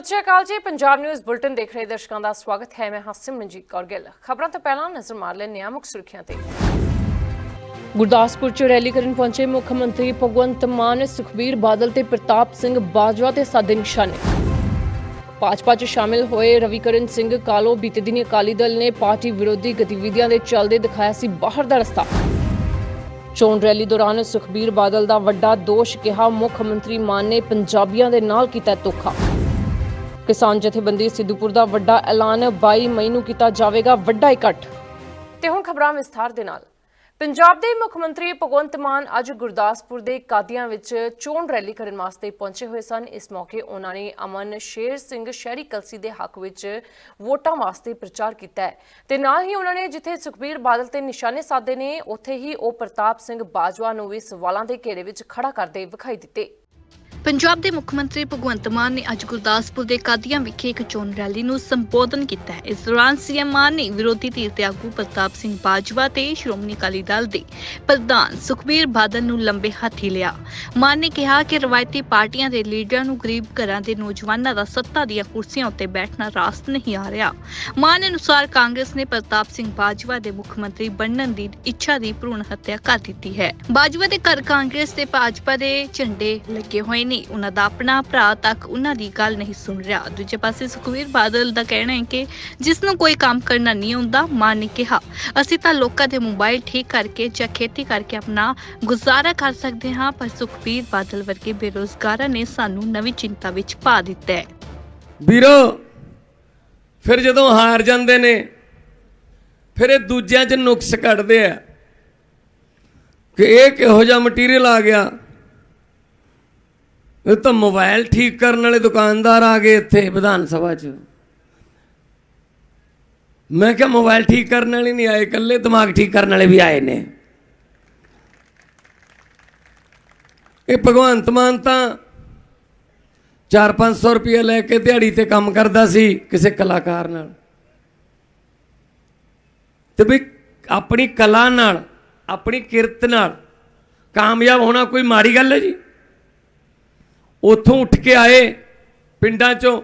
ਸਤਿ ਸ਼੍ਰੀ ਅਕਾਲ ਜੀ। Punjab news bulletin ਦੇਖ ਰਹੇ ਦਰਸ਼ਕਾਂ ਦਾ ਸਵਾਗਤ ਹੈ। ਮੈਂ ਹਾਂ ਸਿਮਰਨਜੀਤ ਕੌਰ ਗਿੱਲ। ਖਬਰਾਂ ਤੋਂ ਪਹਿਲਾਂ ਨਜ਼ਰ ਮਾਰ ਲੈਂਦੇ ਹਾਂ ਮੁੱਖ ਸੁਰਖੀਆਂ ਤੇ। ਗੁਰਦਾਸਪੁਰ ਚ ਰੈਲੀ ਕਰਨ ਪਹੁੰਚੇ ਮੁੱਖ ਮੰਤਰੀ ਭਗਵੰਤ ਮਾਨ, ਸੁਖਬੀਰ ਬਾਦਲ ਤੇ ਪ੍ਰਤਾਪ ਸਿੰਘ ਬਾਜਵਾ ਤੇ ਸਾਦੇ ਨਿਸ਼ਾਨੇ। ਭਾਜਪਾ ਚ ਸ਼ਾਮਿਲ ਹੋਏ ਰਵੀਕਰਨ ਸਿੰਘ ਕਾਲੋ ਬੀਤੇ ਦਿਨੀ ਅਕਾਲੀ ਦਲ ਨੇ ਪਾਰਟੀ ਵਿਰੋਧੀ ਗਤੀਵਿਧੀਆਂ ਦੇ ਚੱਲਦੇ ਦਿਖਾਇਆ ਸੀ ਬਾਹਰ ਦਾ ਰਸਤਾ। ਚੋਣ ਰੈਲੀ ਦੌਰਾਨ ਸੁਖਬੀਰ ਬਾਦਲ ਦਾ ਵੱਡਾ ਦੋਸ਼ ਕਿਹਾ। ਮੁੱਖ ਮੰਤਰੀ ਮਾਨ ਨੇ ਪੰਜਾਬੀਆਂ ਦੇ ਨਾਲ ਕੀਤਾ ਧੋਖਾ। ਕਿਸਾਨ ਜਥੇਬੰਦੀ ਸਿੱਧੂਪੁਰ ਦਾ ਵੱਡਾ ਐਲਾਨ 22 ਮਈ ਨੂੰ ਕੀਤਾ ਜਾਵੇਗਾ ਵੱਡਾ ਇਕੱਠ। ਤੇ ਹੁਣ ਖਬਰਾਂ ਵਿਸਥਾਰ ਦੇ ਨਾਲ। ਪੰਜਾਬ ਦੇ ਮੁੱਖ ਮੰਤਰੀ ਭਗਵੰਤ ਮਾਨ ਅੱਜ ਗੁਰਦਾਸਪੁਰ ਦੇ ਕਾਦੀਆਂ ਵਿੱਚ ਚੋਣ ਰੈਲੀ ਕਰਨ ਵਾਸਤੇ ਪਹੁੰਚੇ ਹੋਏ ਸਨ। ਇਸ ਮੌਕੇ ਉਹਨਾਂ ਨੇ ਅਮਨ ਸ਼ੇਰ ਸਿੰਘ ਸ਼ਹਿਰੀ ਕਲਸੀ ਦੇ ਹੱਕ ਵਿੱਚ ਵੋਟਾਂ ਵਾਸਤੇ ਪ੍ਰਚਾਰ ਕੀਤਾ ਹੈ। ਤੇ ਨਾਲ ਹੀ ਉਹਨਾਂ ਨੇ ਜਿੱਥੇ ਸੁਖਬੀਰ ਬਾਦਲ ਤੇ ਨਿਸ਼ਾਨੇ ਸਾਧੇ ਨੇ, ਉੱਥੇ ਹੀ ਉਹ ਪ੍ਰਤਾਪ ਸਿੰਘ ਬਾਜਵਾ ਨੂੰ ਵੀ ਸਵਾਲਾਂ ਦੇ ਘੇਰੇ ਵਿੱਚ ਖੜਾ ਕਰਦੇ ਵਿਖਾਈ ਦਿੱਤੇ। ਪੰਜਾਬ ਦੇ ਮੁੱਖ ਮੰਤਰੀ ਭਗਵੰਤ ਮਾਨ ਨੇ ਅੱਜ ਗੁਰਦਾਸਪੁਰ ਦੇ ਕਾਦੀਆਂ ਵਿਖੇ ਇੱਕ ਚੋਣ ਰੈਲੀ ਨੂੰ ਸੰਬੋਧਨ ਕੀਤਾ ਹੈ। ਇਸ ਦੌਰਾਨ ਸੀਐਮ ਮਾਨ ਨੇ ਵਿਰੋਧੀ ਧਿਰ ਦੇ ਆਗੂ ਪ੍ਰਤਾਪ ਸਿੰਘ ਬਾਜਵਾ ਤੇ ਸ਼੍ਰੋਮਣੀ ਅਕਾਲੀ ਦਲ ਦੇ ਪ੍ਰਧਾਨ ਸੁਖਬੀਰ ਬਾਦਲ ਨੂੰ ਲੰਬੇ ਹੱਥੀ ਲਿਆ। ਮਾਨ ਨੇ ਕਿਹਾ ਕਿ ਰਵਾਇਤੀ ਪਾਰਟੀਆਂ ਦੇ ਲੀਡਰਾਂ ਨੂੰ ਗਰੀਬ ਘਰਾਂ ਦੇ ਨੌਜਵਾਨਾਂ ਦਾ ਸੱਤਾ ਦੀਆਂ ਕੁਰਸੀਆਂ ਉੱਤੇ ਬੈਠਣਾ ਰਾਸਤ ਨਹੀਂ ਆ ਰਿਹਾ। ਮਾਨ ਅਨੁਸਾਰ ਕਾਂਗਰਸ ਨੇ ਪ੍ਰਤਾਪ ਸਿੰਘ ਬਾਜਵਾ ਦੇ ਮੁੱਖ ਮੰਤਰੀ ਬਣਨ ਦੀ ਇੱਛਾ ਦੀ ਭਰੂਣ ਹੱਤਿਆ ਕਰ ਦਿੱਤੀ ਹੈ। ਬਾਜਵਾ ਦੇ ਘਰ ਕਾਂਗਰਸ ਤੇ ਭਾਜਪਾ ਦੇ ਝੰਡੇ ਲੱਗੇ ਹੋਏ ਨੇ ਉਹਨਾਂ ਦਾ ਆਪਣਾ ਭਰਾ ਤੱਕ ਉਹਨਾਂ ਦੀ ਗੱਲ ਨਹੀਂ ਸੁਣ ਰਿਹਾ। ਦੂਜੇ ਪਾਸੇ ਸੁਖਵੀਰ ਬਾਦਲ ਦਾ ਕਹਿਣਾ ਹੈ ਕਿ ਜਿਸ ਨੂੰ ਕੋਈ ਕੰਮ ਕਰਨਾ ਨਹੀਂ ਆਉਂਦਾ ਮਾਨ ਨੇ ਕਿਹਾ। ਅਸੀਂ ਤਾਂ ਲੋਕਾਂ ਦੇ ਮੋਬਾਈਲ ਠੀਕ ਕਰਕੇ ਜਾਂ ਖੇਤੀ ਕਰਕੇ ਆਪਣਾ ਗੁਜ਼ਾਰਾ ਕਰ ਸਕਦੇ ਹਾਂ, ਪਰ ਸੁਖਵੀਰ ਬਾਦਲ ਵਰਗੇ ਬੇਰੋਜ਼ਗਾਰਾਂ ਨੇ ਸਾਨੂੰ ਨਵੀਂ ਚਿੰਤਾ ਵਿੱਚ ਪਾ ਦਿੱਤਾ ਹੈ। ਵੀਰੋ, ਫਿਰ ਜਦੋਂ ਹਾਰ ਜਾਂਦੇ ਨੇ, ਫਿਰ ਇਹ ਦੂਜਿਆਂ 'ਚ ਨੁਕਸ ਕੱਢਦੇ ਆ ਕਿ ਇਹ ਕਿਹੋ ਜਿਹਾ ਮਟੀਰੀਅਲ ਆ ਗਿਆ। ਇਹ ਤਾਂ ਮੋਬਾਈਲ ਠੀਕ ਕਰਨ ਵਾਲੇ ਦੁਕਾਨਦਾਰ ਆ ਗਏ ਇੱਥੇ ਵਿਧਾਨ ਸਭਾ 'ਚ। ਮੈਂ ਕਿਹਾ ਮੋਬਾਈਲ ਠੀਕ ਕਰਨ ਵਾਲੇ ਨਹੀਂ ਆਏ, ਇਕੱਲੇ ਦਿਮਾਗ ਠੀਕ ਕਰਨ ਵਾਲੇ ਵੀ ਆਏ ਨੇ। ਇਹ ਭਗਵੰਤ ਮਾਨ ਤਾਂ 4-500 ਰੁਪਏ ਲੈ ਕੇ ਦਿਹਾੜੀ ਤੇ ਕੰਮ ਕਰਦਾ ਸੀ ਕਿਸੇ ਕਲਾਕਾਰ ਨਾਲ। ਤੇ ਵੀ ਆਪਣੀ ਕਲਾ ਨਾਲ, ਆਪਣੀ ਕਿਰਤ ਨਾਲ ਕਾਮਯਾਬ ਹੋਣਾ ਕੋਈ ਮਾੜੀ ਗੱਲ ਹੈ ਜੀ? ਉੱਥੋਂ ਉੱਠ ਕੇ ਆਏ ਪਿੰਡਾਂ ਚੋਂ।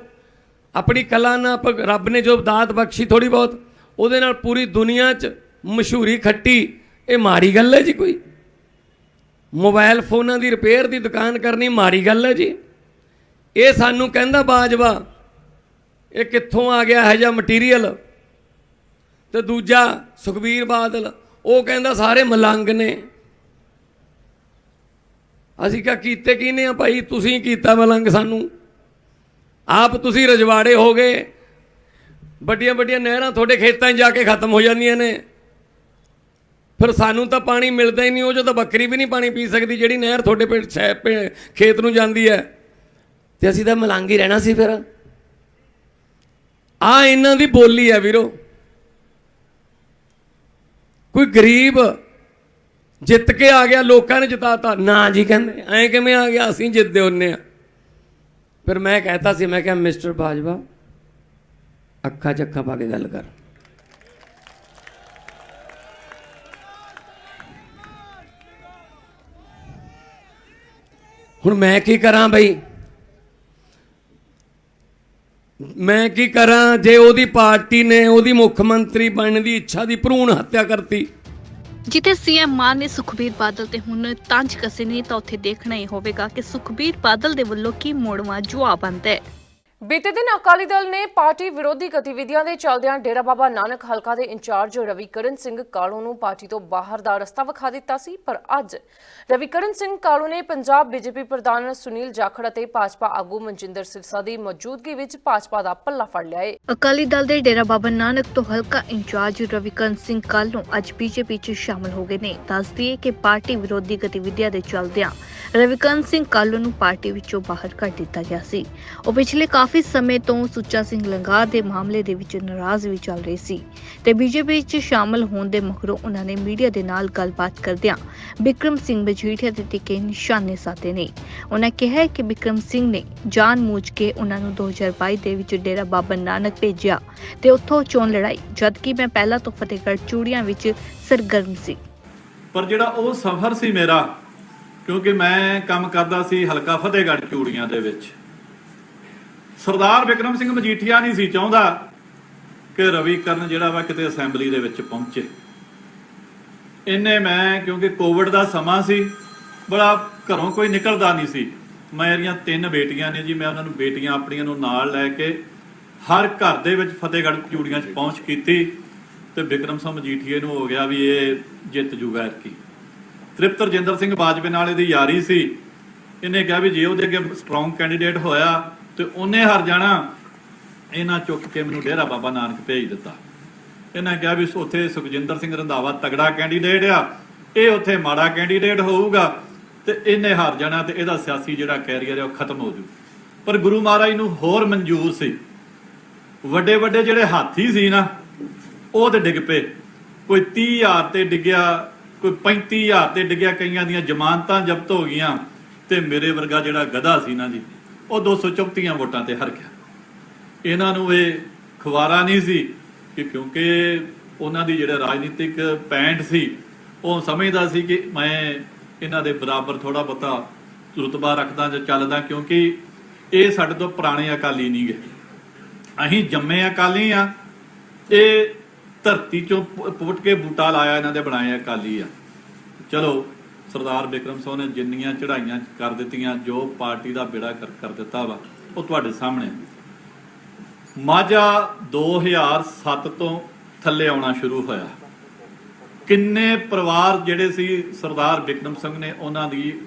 ਆਪਣੀ ਕਲਾ ਨਾਲ ਰੱਬ ਨੇ ਜੋ ਦਾਤ ਬਖਸ਼ੀ ਥੋੜੀ ਬਹੁਤ, ਉਹਦੇ ਨਾਲ ਪੂਰੀ ਦੁਨੀਆ 'ਚ ਮਸ਼ਹੂਰੀ ਖੱਟੀ। ਇਹ ਮਾੜੀ ਗੱਲ ਹੈ ਜੀ ਕੋਈ। ਮੋਬਾਈਲ ਫੋਨਾਂ ਦੀ ਰਿਪੇਅਰ ਦੀ ਦੁਕਾਨ ਕਰਨੀ ਮਾੜੀ ਗੱਲ ਹੈ ਜੀ। ਇਹ ਸਾਨੂੰ ਕਹਿੰਦਾ ਬਾਜਵਾ, ਇਹ ਕਿੱਥੋਂ ਆ ਗਿਆ ਹੈ ਜਿਹਾ ਮਟੀਰੀਅਲ ਤੇ ਦੂਜਾ ਸੁਖਬੀਰ ਬਾਦਲ, ਉਹ ਕਹਿੰਦਾ ਸਾਰੇ ਮਲੰਗ ਨੇ। ਅਸੀਂ ਕਿਹਾ, ਕੀਤੇ ਕਿਹਨੇ ਆ ਭਾਈ? ਤੁਸੀਂ ਕੀਤਾ ਮਲੰਗ ਸਾਨੂੰ। ਆਪ ਤੁਸੀਂ ਰਜਵਾੜੇ ਹੋ ਗਏ। ਵੱਡੀਆਂ ਵੱਡੀਆਂ ਨਹਿਰਾਂ ਤੁਹਾਡੇ ਖੇਤਾਂ 'ਚ ਜਾ ਕੇ ਖਤਮ ਹੋ ਜਾਂਦੀਆਂ ਨੇ। ਫਿਰ ਸਾਨੂੰ ਤਾਂ ਪਾਣੀ ਮਿਲਦਾ ਹੀ ਨਹੀਂ, ਉਹ ਜੋ ਤਾਂ ਬੱਕਰੀ ਵੀ ਨਹੀਂ ਪਾਣੀ ਪੀ ਸਕਦੀ, ਜਿਹੜੀ ਨਹਿਰ ਤੁਹਾਡੇ ਪਿੰਡ ਪਿੰ- ਖੇਤ ਨੂੰ ਜਾਂਦੀ ਹੈ। ਤੇ ਅਸੀਂ ਤਾਂ ਮਲੰਗ ਹੀ ਰਹਿਣਾ ਸੀ ਫਿਰ। ਆ ਇਹਨਾਂ ਦੀ ਬੋਲੀ ਹੈ ਵੀਰੋ। ਕੋਈ ਗਰੀਬ ਜਿੱਤ ਕੇ ਆ ਗਿਆ ਲੋਕਾਂ ਨੇ ਜਿਤਾਤਾ ਨਾ ਜੀ ਕਹਿੰਦੇ। ਐਂ ਕਿਵੇਂ ਆ ਗਿਆ? ਅਸੀਂ ਜਿੱਤਦੇ ਹੁੰਨੇ ਆ। ਫਿਰ ਮੈਂ ਕਹਿਤਾ ਸੀ ਮੈਂ ਕਿਹਾ ਮਿਸਟਰ ਬਾਜਵਾ ਅੱਖਾਂ 'ਚ ਅੱਖਾਂ ਪਾ ਕੇ ਗੱਲ ਕਰ। ਹੁਣ ਮੈਂ ਕੀ ਕਰਾਂ ਬਈ? ਮੈਂ ਕੀ ਕਰਾਂ? ਜੇ ਉਹਦੀ ਪਾਰਟੀ ਨੇ ਉਹਦੀ ਮੁੱਖ ਮੰਤਰੀ ਬਣਨ ਦੀ ਇੱਛਾ ਦੀ ਭਰੂਣ ਹੱਤਿਆ ਕਰਤੀ। ਜਿੱਥੇ ਸੀਐਮ ਮਾਨ ਨੇ ਸੁਖਬੀਰ ਬਾਦਲ ਤੇ ਹੁਣ ਤੰਜ ਕਸੇ ਨੇ ਤਾਂ ਉੱਥੇ ਦੇਖਣਾ ਹੀ ਹੋਵੇਗਾ ਕਿ ਸੁਖਬੀਰ ਬਾਦਲ ਦੇ ਵੱਲੋਂ ਕੀ ਮੋੜਵਾ ਜਵਾਬ ਆਉਂਦਾ ਹੈ। ਬੀਤੇ ਦਿਨ ਅਕਾਲੀ ਦਲ ਨੇ ਪਾਰਟੀ ਵਿਰੋਧੀ ਗਤੀਵਿਧੀਆਂ ਦੇ ਚੱਲਦਿਆਂ ਡੇਰਾ ਬਾਬਾ ਨਾਨਕ ਹਲਕਾ ਦੇ ਇੰਚਾਰਜ ਰਵੀਕਰਨ ਸਿੰਘ ਕਾਲੂ ਨੂੰ ਪਾਰਟੀ ਤੋਂ ਬਾਹਰ ਦਾ ਰਸਤਾ ਵਿਖਾ ਦਿੱਤਾ ਸੀ, ਪਰ ਅੱਜ ਰਵੀਕਰਨ ਸਿੰਘ ਕਾਲੂ ਨੇ ਪੰਜਾਬ ਬੀਜੇਪੀ ਪ੍ਰਧਾਨ ਸੁਨੀਲ ਜਾਖੜ ਅਤੇ ਭਾਜਪਾ ਆਗੂ ਮਨਜਿੰਦਰ ਸਿਰਸਾ ਦੀ ਮੌਜੂਦਗੀ ਵਿੱਚ ਭਾਜਪਾ ਦਾ ਪੱਲਾ ਫੜ ਲਿਆ ਹੈ ਅਕਾਲੀ ਦਲ ਦੇ ਡੇਰਾ ਬਾਬਾ ਨਾਨਕ ਤੋਂ ਹਲਕਾ ਇੰਚਾਰਜ ਰਵੀਕਰਨ ਸਿੰਘ ਕਾਲੂ ਅੱਜ ਬੀਜੇਪੀ 'ਚ ਸ਼ਾਮਲ ਹੋ ਗਏ ਨੇ। ਦੱਸਦੀ ਦਈਏ ਕਿ ਪਾਰਟੀ ਵਿਰੋਧੀ ਗਤੀਵਿਧੀਆਂ ਦੇ ਚੱਲਦਿਆਂ ਰਵੀਕਰਨ ਸਿੰਘ ਕਾਲੂ ਨੂੰ ਪਾਰਟੀ ਵਿੱਚੋਂ ਬਾਹਰ ਕੱਢ ਦਿੱਤਾ ਗਿਆ ਸੀ। ਉਹ ਪਿਛਲੇ ਕਾਫੀ ਸਮੇਂ ਤੋਂ ਸੁੱਚਾ ਸਿੰਘ ਲੰਗਾਹ ਦੇ ਮਾਮਲੇ ਦੇ ਵਿੱਚ ਨਾਰਾਜ਼ ਵੀ ਚੱਲ ਰਹੇ ਸੀ ਤੇ ਬੀਜੇਪੀ 'ਚ ਸ਼ਾਮਲ ਹੋਣ ਦੇ ਮਗਰੋਂ ਉਹਨਾਂ ਨੇ ਮੀਡੀਆ ਦੇ ਨਾਲ ਗੱਲਬਾਤ ਕਰਦਿਆਂ ਬਿਕਰਮ ਸਿੰਘ ਮਜੀਠੀਆ ਦੇ ਟਿੱਕੇ ਨਿਸ਼ਾਨੇ ਸਾਧੇ ਨੇ। ਉਹਨਾਂ ਕਿਹਾ ਕਿ ਬਿਕਰਮ ਸਿੰਘ ਨੇ ਜਾਣ-ਮੂਝ ਕੇ ਉਹਨਾਂ ਨੂੰ 2022 ਦੇ ਵਿੱਚ ਡੇਰਾ ਬਾਬਾ ਨਾਨਕ ਭੇਜਿਆ ਤੇ ਉੱਥੋਂ ਚੋਣ ਲੜਾਈ, ਜਦਕਿ ਮੈਂ ਪਹਿਲਾਂ ਤੋਂ ਫਤਿਹਗੜ੍ਹ ਚੂੜੀਆਂ ਵਿੱਚ ਸਰਗਰਮ ਸੀ। ਪਰ ਜਿਹੜਾ ਉਹ ਸਫ਼ਰ ਸੀ ਮੇਰਾ, ਕਿਉਂਕਿ ਮੈਂ ਕੰਮ ਕਰਦਾ ਸੀ ਹਲਕਾ ਫਤਿਹਗੜ੍ਹ ਚੂੜੀਆਂ ਦੇ ਵਿੱਚ। ਸਰਦਾਰ ਵਿਕਰਮ ਸਿੰਘ ਮਜੀਠੀਆ ਨਹੀਂ ਸੀ ਚਾਹੁੰਦਾ ਕਿ ਰਵੀ ਕਰਨ ਜਿਹੜਾ ਵਾ ਕਿਤੇ ਅਸੈਂਬਲੀ ਦੇ ਵਿੱਚ ਪਹੁੰਚੇ। ਇੰਨੇ ਮੈਂ, ਕਿਉਂਕਿ ਕੋਵਿਡ ਦਾ ਸਮਾਂ ਸੀ, ਬੜਾ ਘਰੋਂ ਕੋਈ ਨਿਕਲਦਾ ਨਹੀਂ ਸੀ। ਮੇਰੀਆਂ ਤਿੰਨ ਬੇਟੀਆਂ ਨੇ ਜੀ, ਮੈਂ ਉਹਨਾਂ ਨੂੰ ਬੇਟੀਆਂ ਆਪਣੀਆਂ ਨੂੰ ਨਾਲ ਲੈ ਕੇ ਹਰ ਘਰ ਦੇ ਵਿੱਚ ਫਤਿਹਗੜ੍ਹ ਚੂੜੀਆਂ 'ਚ ਪਹੁੰਚ ਕੀਤੀ ਤੇ ਵਿਕਰਮ ਸਿੰਘ ਮਜੀਠੀਏ ਨੂੰ ਹੋ ਗਿਆ ਵੀ ਇਹ ਜਿੱਤ ਜੂਗਾ ਕੀ ਤ੍ਰਿਪਤ ਰਜਿੰਦਰ ਸਿੰਘ ਬਾਜਵੇ ਨਾਲ ਇਹਦੀ ਯਾਰੀ ਸੀ। ਇਹਨੇ ਕਿਹਾ ਵੀ ਜੇ ਉਹਦੇ ਅੱਗੇ ਸਟਰੋਂਗ ਕੈਂਡੀਡੇਟ ਹੋਇਆ ਤੇ ਉਹਨੇ ਹਰ ਜਾਣਾ ਇਹਨਾਂ ਚੁੱਕ ਕੇ ਮੈਨੂੰ ਡੇਰਾ ਬਾਬਾ ਨਾਨਕ ਭੇਜ ਦਿੱਤਾ। ਇਹਨਾਂ ਕਿਹਾ ਵੀ ਉੱਥੇ ਸੁਖਜਿੰਦਰ ਸਿੰਘ ਰੰਧਾਵਾ ਤਗੜਾ ਕੈਂਡੀਡੇਟ ਆ, ਇਹ ਉੱਥੇ ਮਾੜਾ ਕੈਂਡੀਡੇਟ ਹੋਊਗਾ ਤੇ ਇਹਨੇ ਹਾਰ ਜਾਣਾ ਤੇ ਇਹਦਾ ਸਿਆਸੀ ਜਿਹੜਾ ਕੈਰੀਅਰ ਹੈ ਉਹ ਖਤਮ ਹੋ ਜੂ। ਪਰ ਗੁਰੂ ਮਹਾਰਾਜ ਨੂੰ ਹੋਰ ਮਨਜ਼ੂਰ ਸੀ। ਵੱਡੇ ਵੱਡੇ ਜਿਹੜੇ ਹਾਥੀ ਸੀ ਨਾ, ਉਹ ਤੇ ਡਿੱਗ ਪਏ। ਕੋਈ 30000 ਤੇ ਡਿੱਗਿਆ, ਕੋਈ 35000 ਤੇ ਡਿੱਗਿਆ, ਕਈਆਂ ਦੀਆਂ ਜ਼ਮਾਨਤਾਂ ਜ਼ਬਤ ਹੋ ਗਈਆਂ ਤੇ ਮੇਰੇ ਵਰਗਾ ਜਿਹੜਾ ਗਧਾ ਸੀ ਨਾ ਜੀ ਉਹ 234 ਵੋਟਾਂ ਤੇ ਹਾਰ ਗਿਆ। ਇਹਨਾਂ ਨੂੰ ਇਹ ਖਵਾਰਾ ਨਹੀਂ ਸੀ ਕਿ ਕਿਉਂਕਿ ਉਹਨਾਂ ਦੀ ਜਿਹੜਾ ਰਾਜਨੀਤਿਕ ਪੈਂਟ ਸੀ, ਉਹ ਸਮਝਦਾ ਸੀ ਕਿ ਮੈਂ ਇਹਨਾਂ ਦੇ ਬਰਾਬਰ ਥੋੜਾ ਬਤਾ ਰੁਤਬਾ ਰੱਖਦਾ ਜਾਂ ਚੱਲਦਾ ਕਿਉਂਕਿ ਇਹ ਸਾਡੇ ਤੋਂ ਪੁਰਾਣੇ ਅਕਾਲੀ ਨਹੀਂ ਗਏ ਅਸੀਂ ਜੰਮੇ ਅਕਾਲੀ ਆ। ਇਹ ਧਰਤੀ ਚੋਂ ਪੁੱਟ ਕੇ ਬੂਟਾ ਲਾਇਆ ਇਹਨਾਂ ਦੇ ਬਣਾਏ ਅਕਾਲੀ ਆ। ਚਲੋ ਸਰਦਾਰ ਬਿਕਰਮ ਸਿੰਘ ਨੇ ਜਿੰਨੀਆਂ ਚੜਾਈਆਂ ਕਰ ਦਿੱਤੀਆਂ, ਜੋ ਪਾਰਟੀ ਦਾ ਬੇੜਾ ਕਰ ਕਰ ਦਿੱਤਾ ਵਾ, ਉਹ ਤੁਹਾਡੇ ਸਾਹਮਣੇ ਮਾਝਾ 2007 ਤੋਂ ਥੱਲੇ ਆਉਣਾ ਸ਼ੁਰੂ ਹੋਇਆ। ਕਿੰਨੇ ਪਰਿਵਾਰ ਜਿਹੜੇ ਸੀ ਸਰਦਾਰ ਬਿਕਰਮ ਸਿੰਘ ਨੇ ਉਹਨਾਂ ਦੀ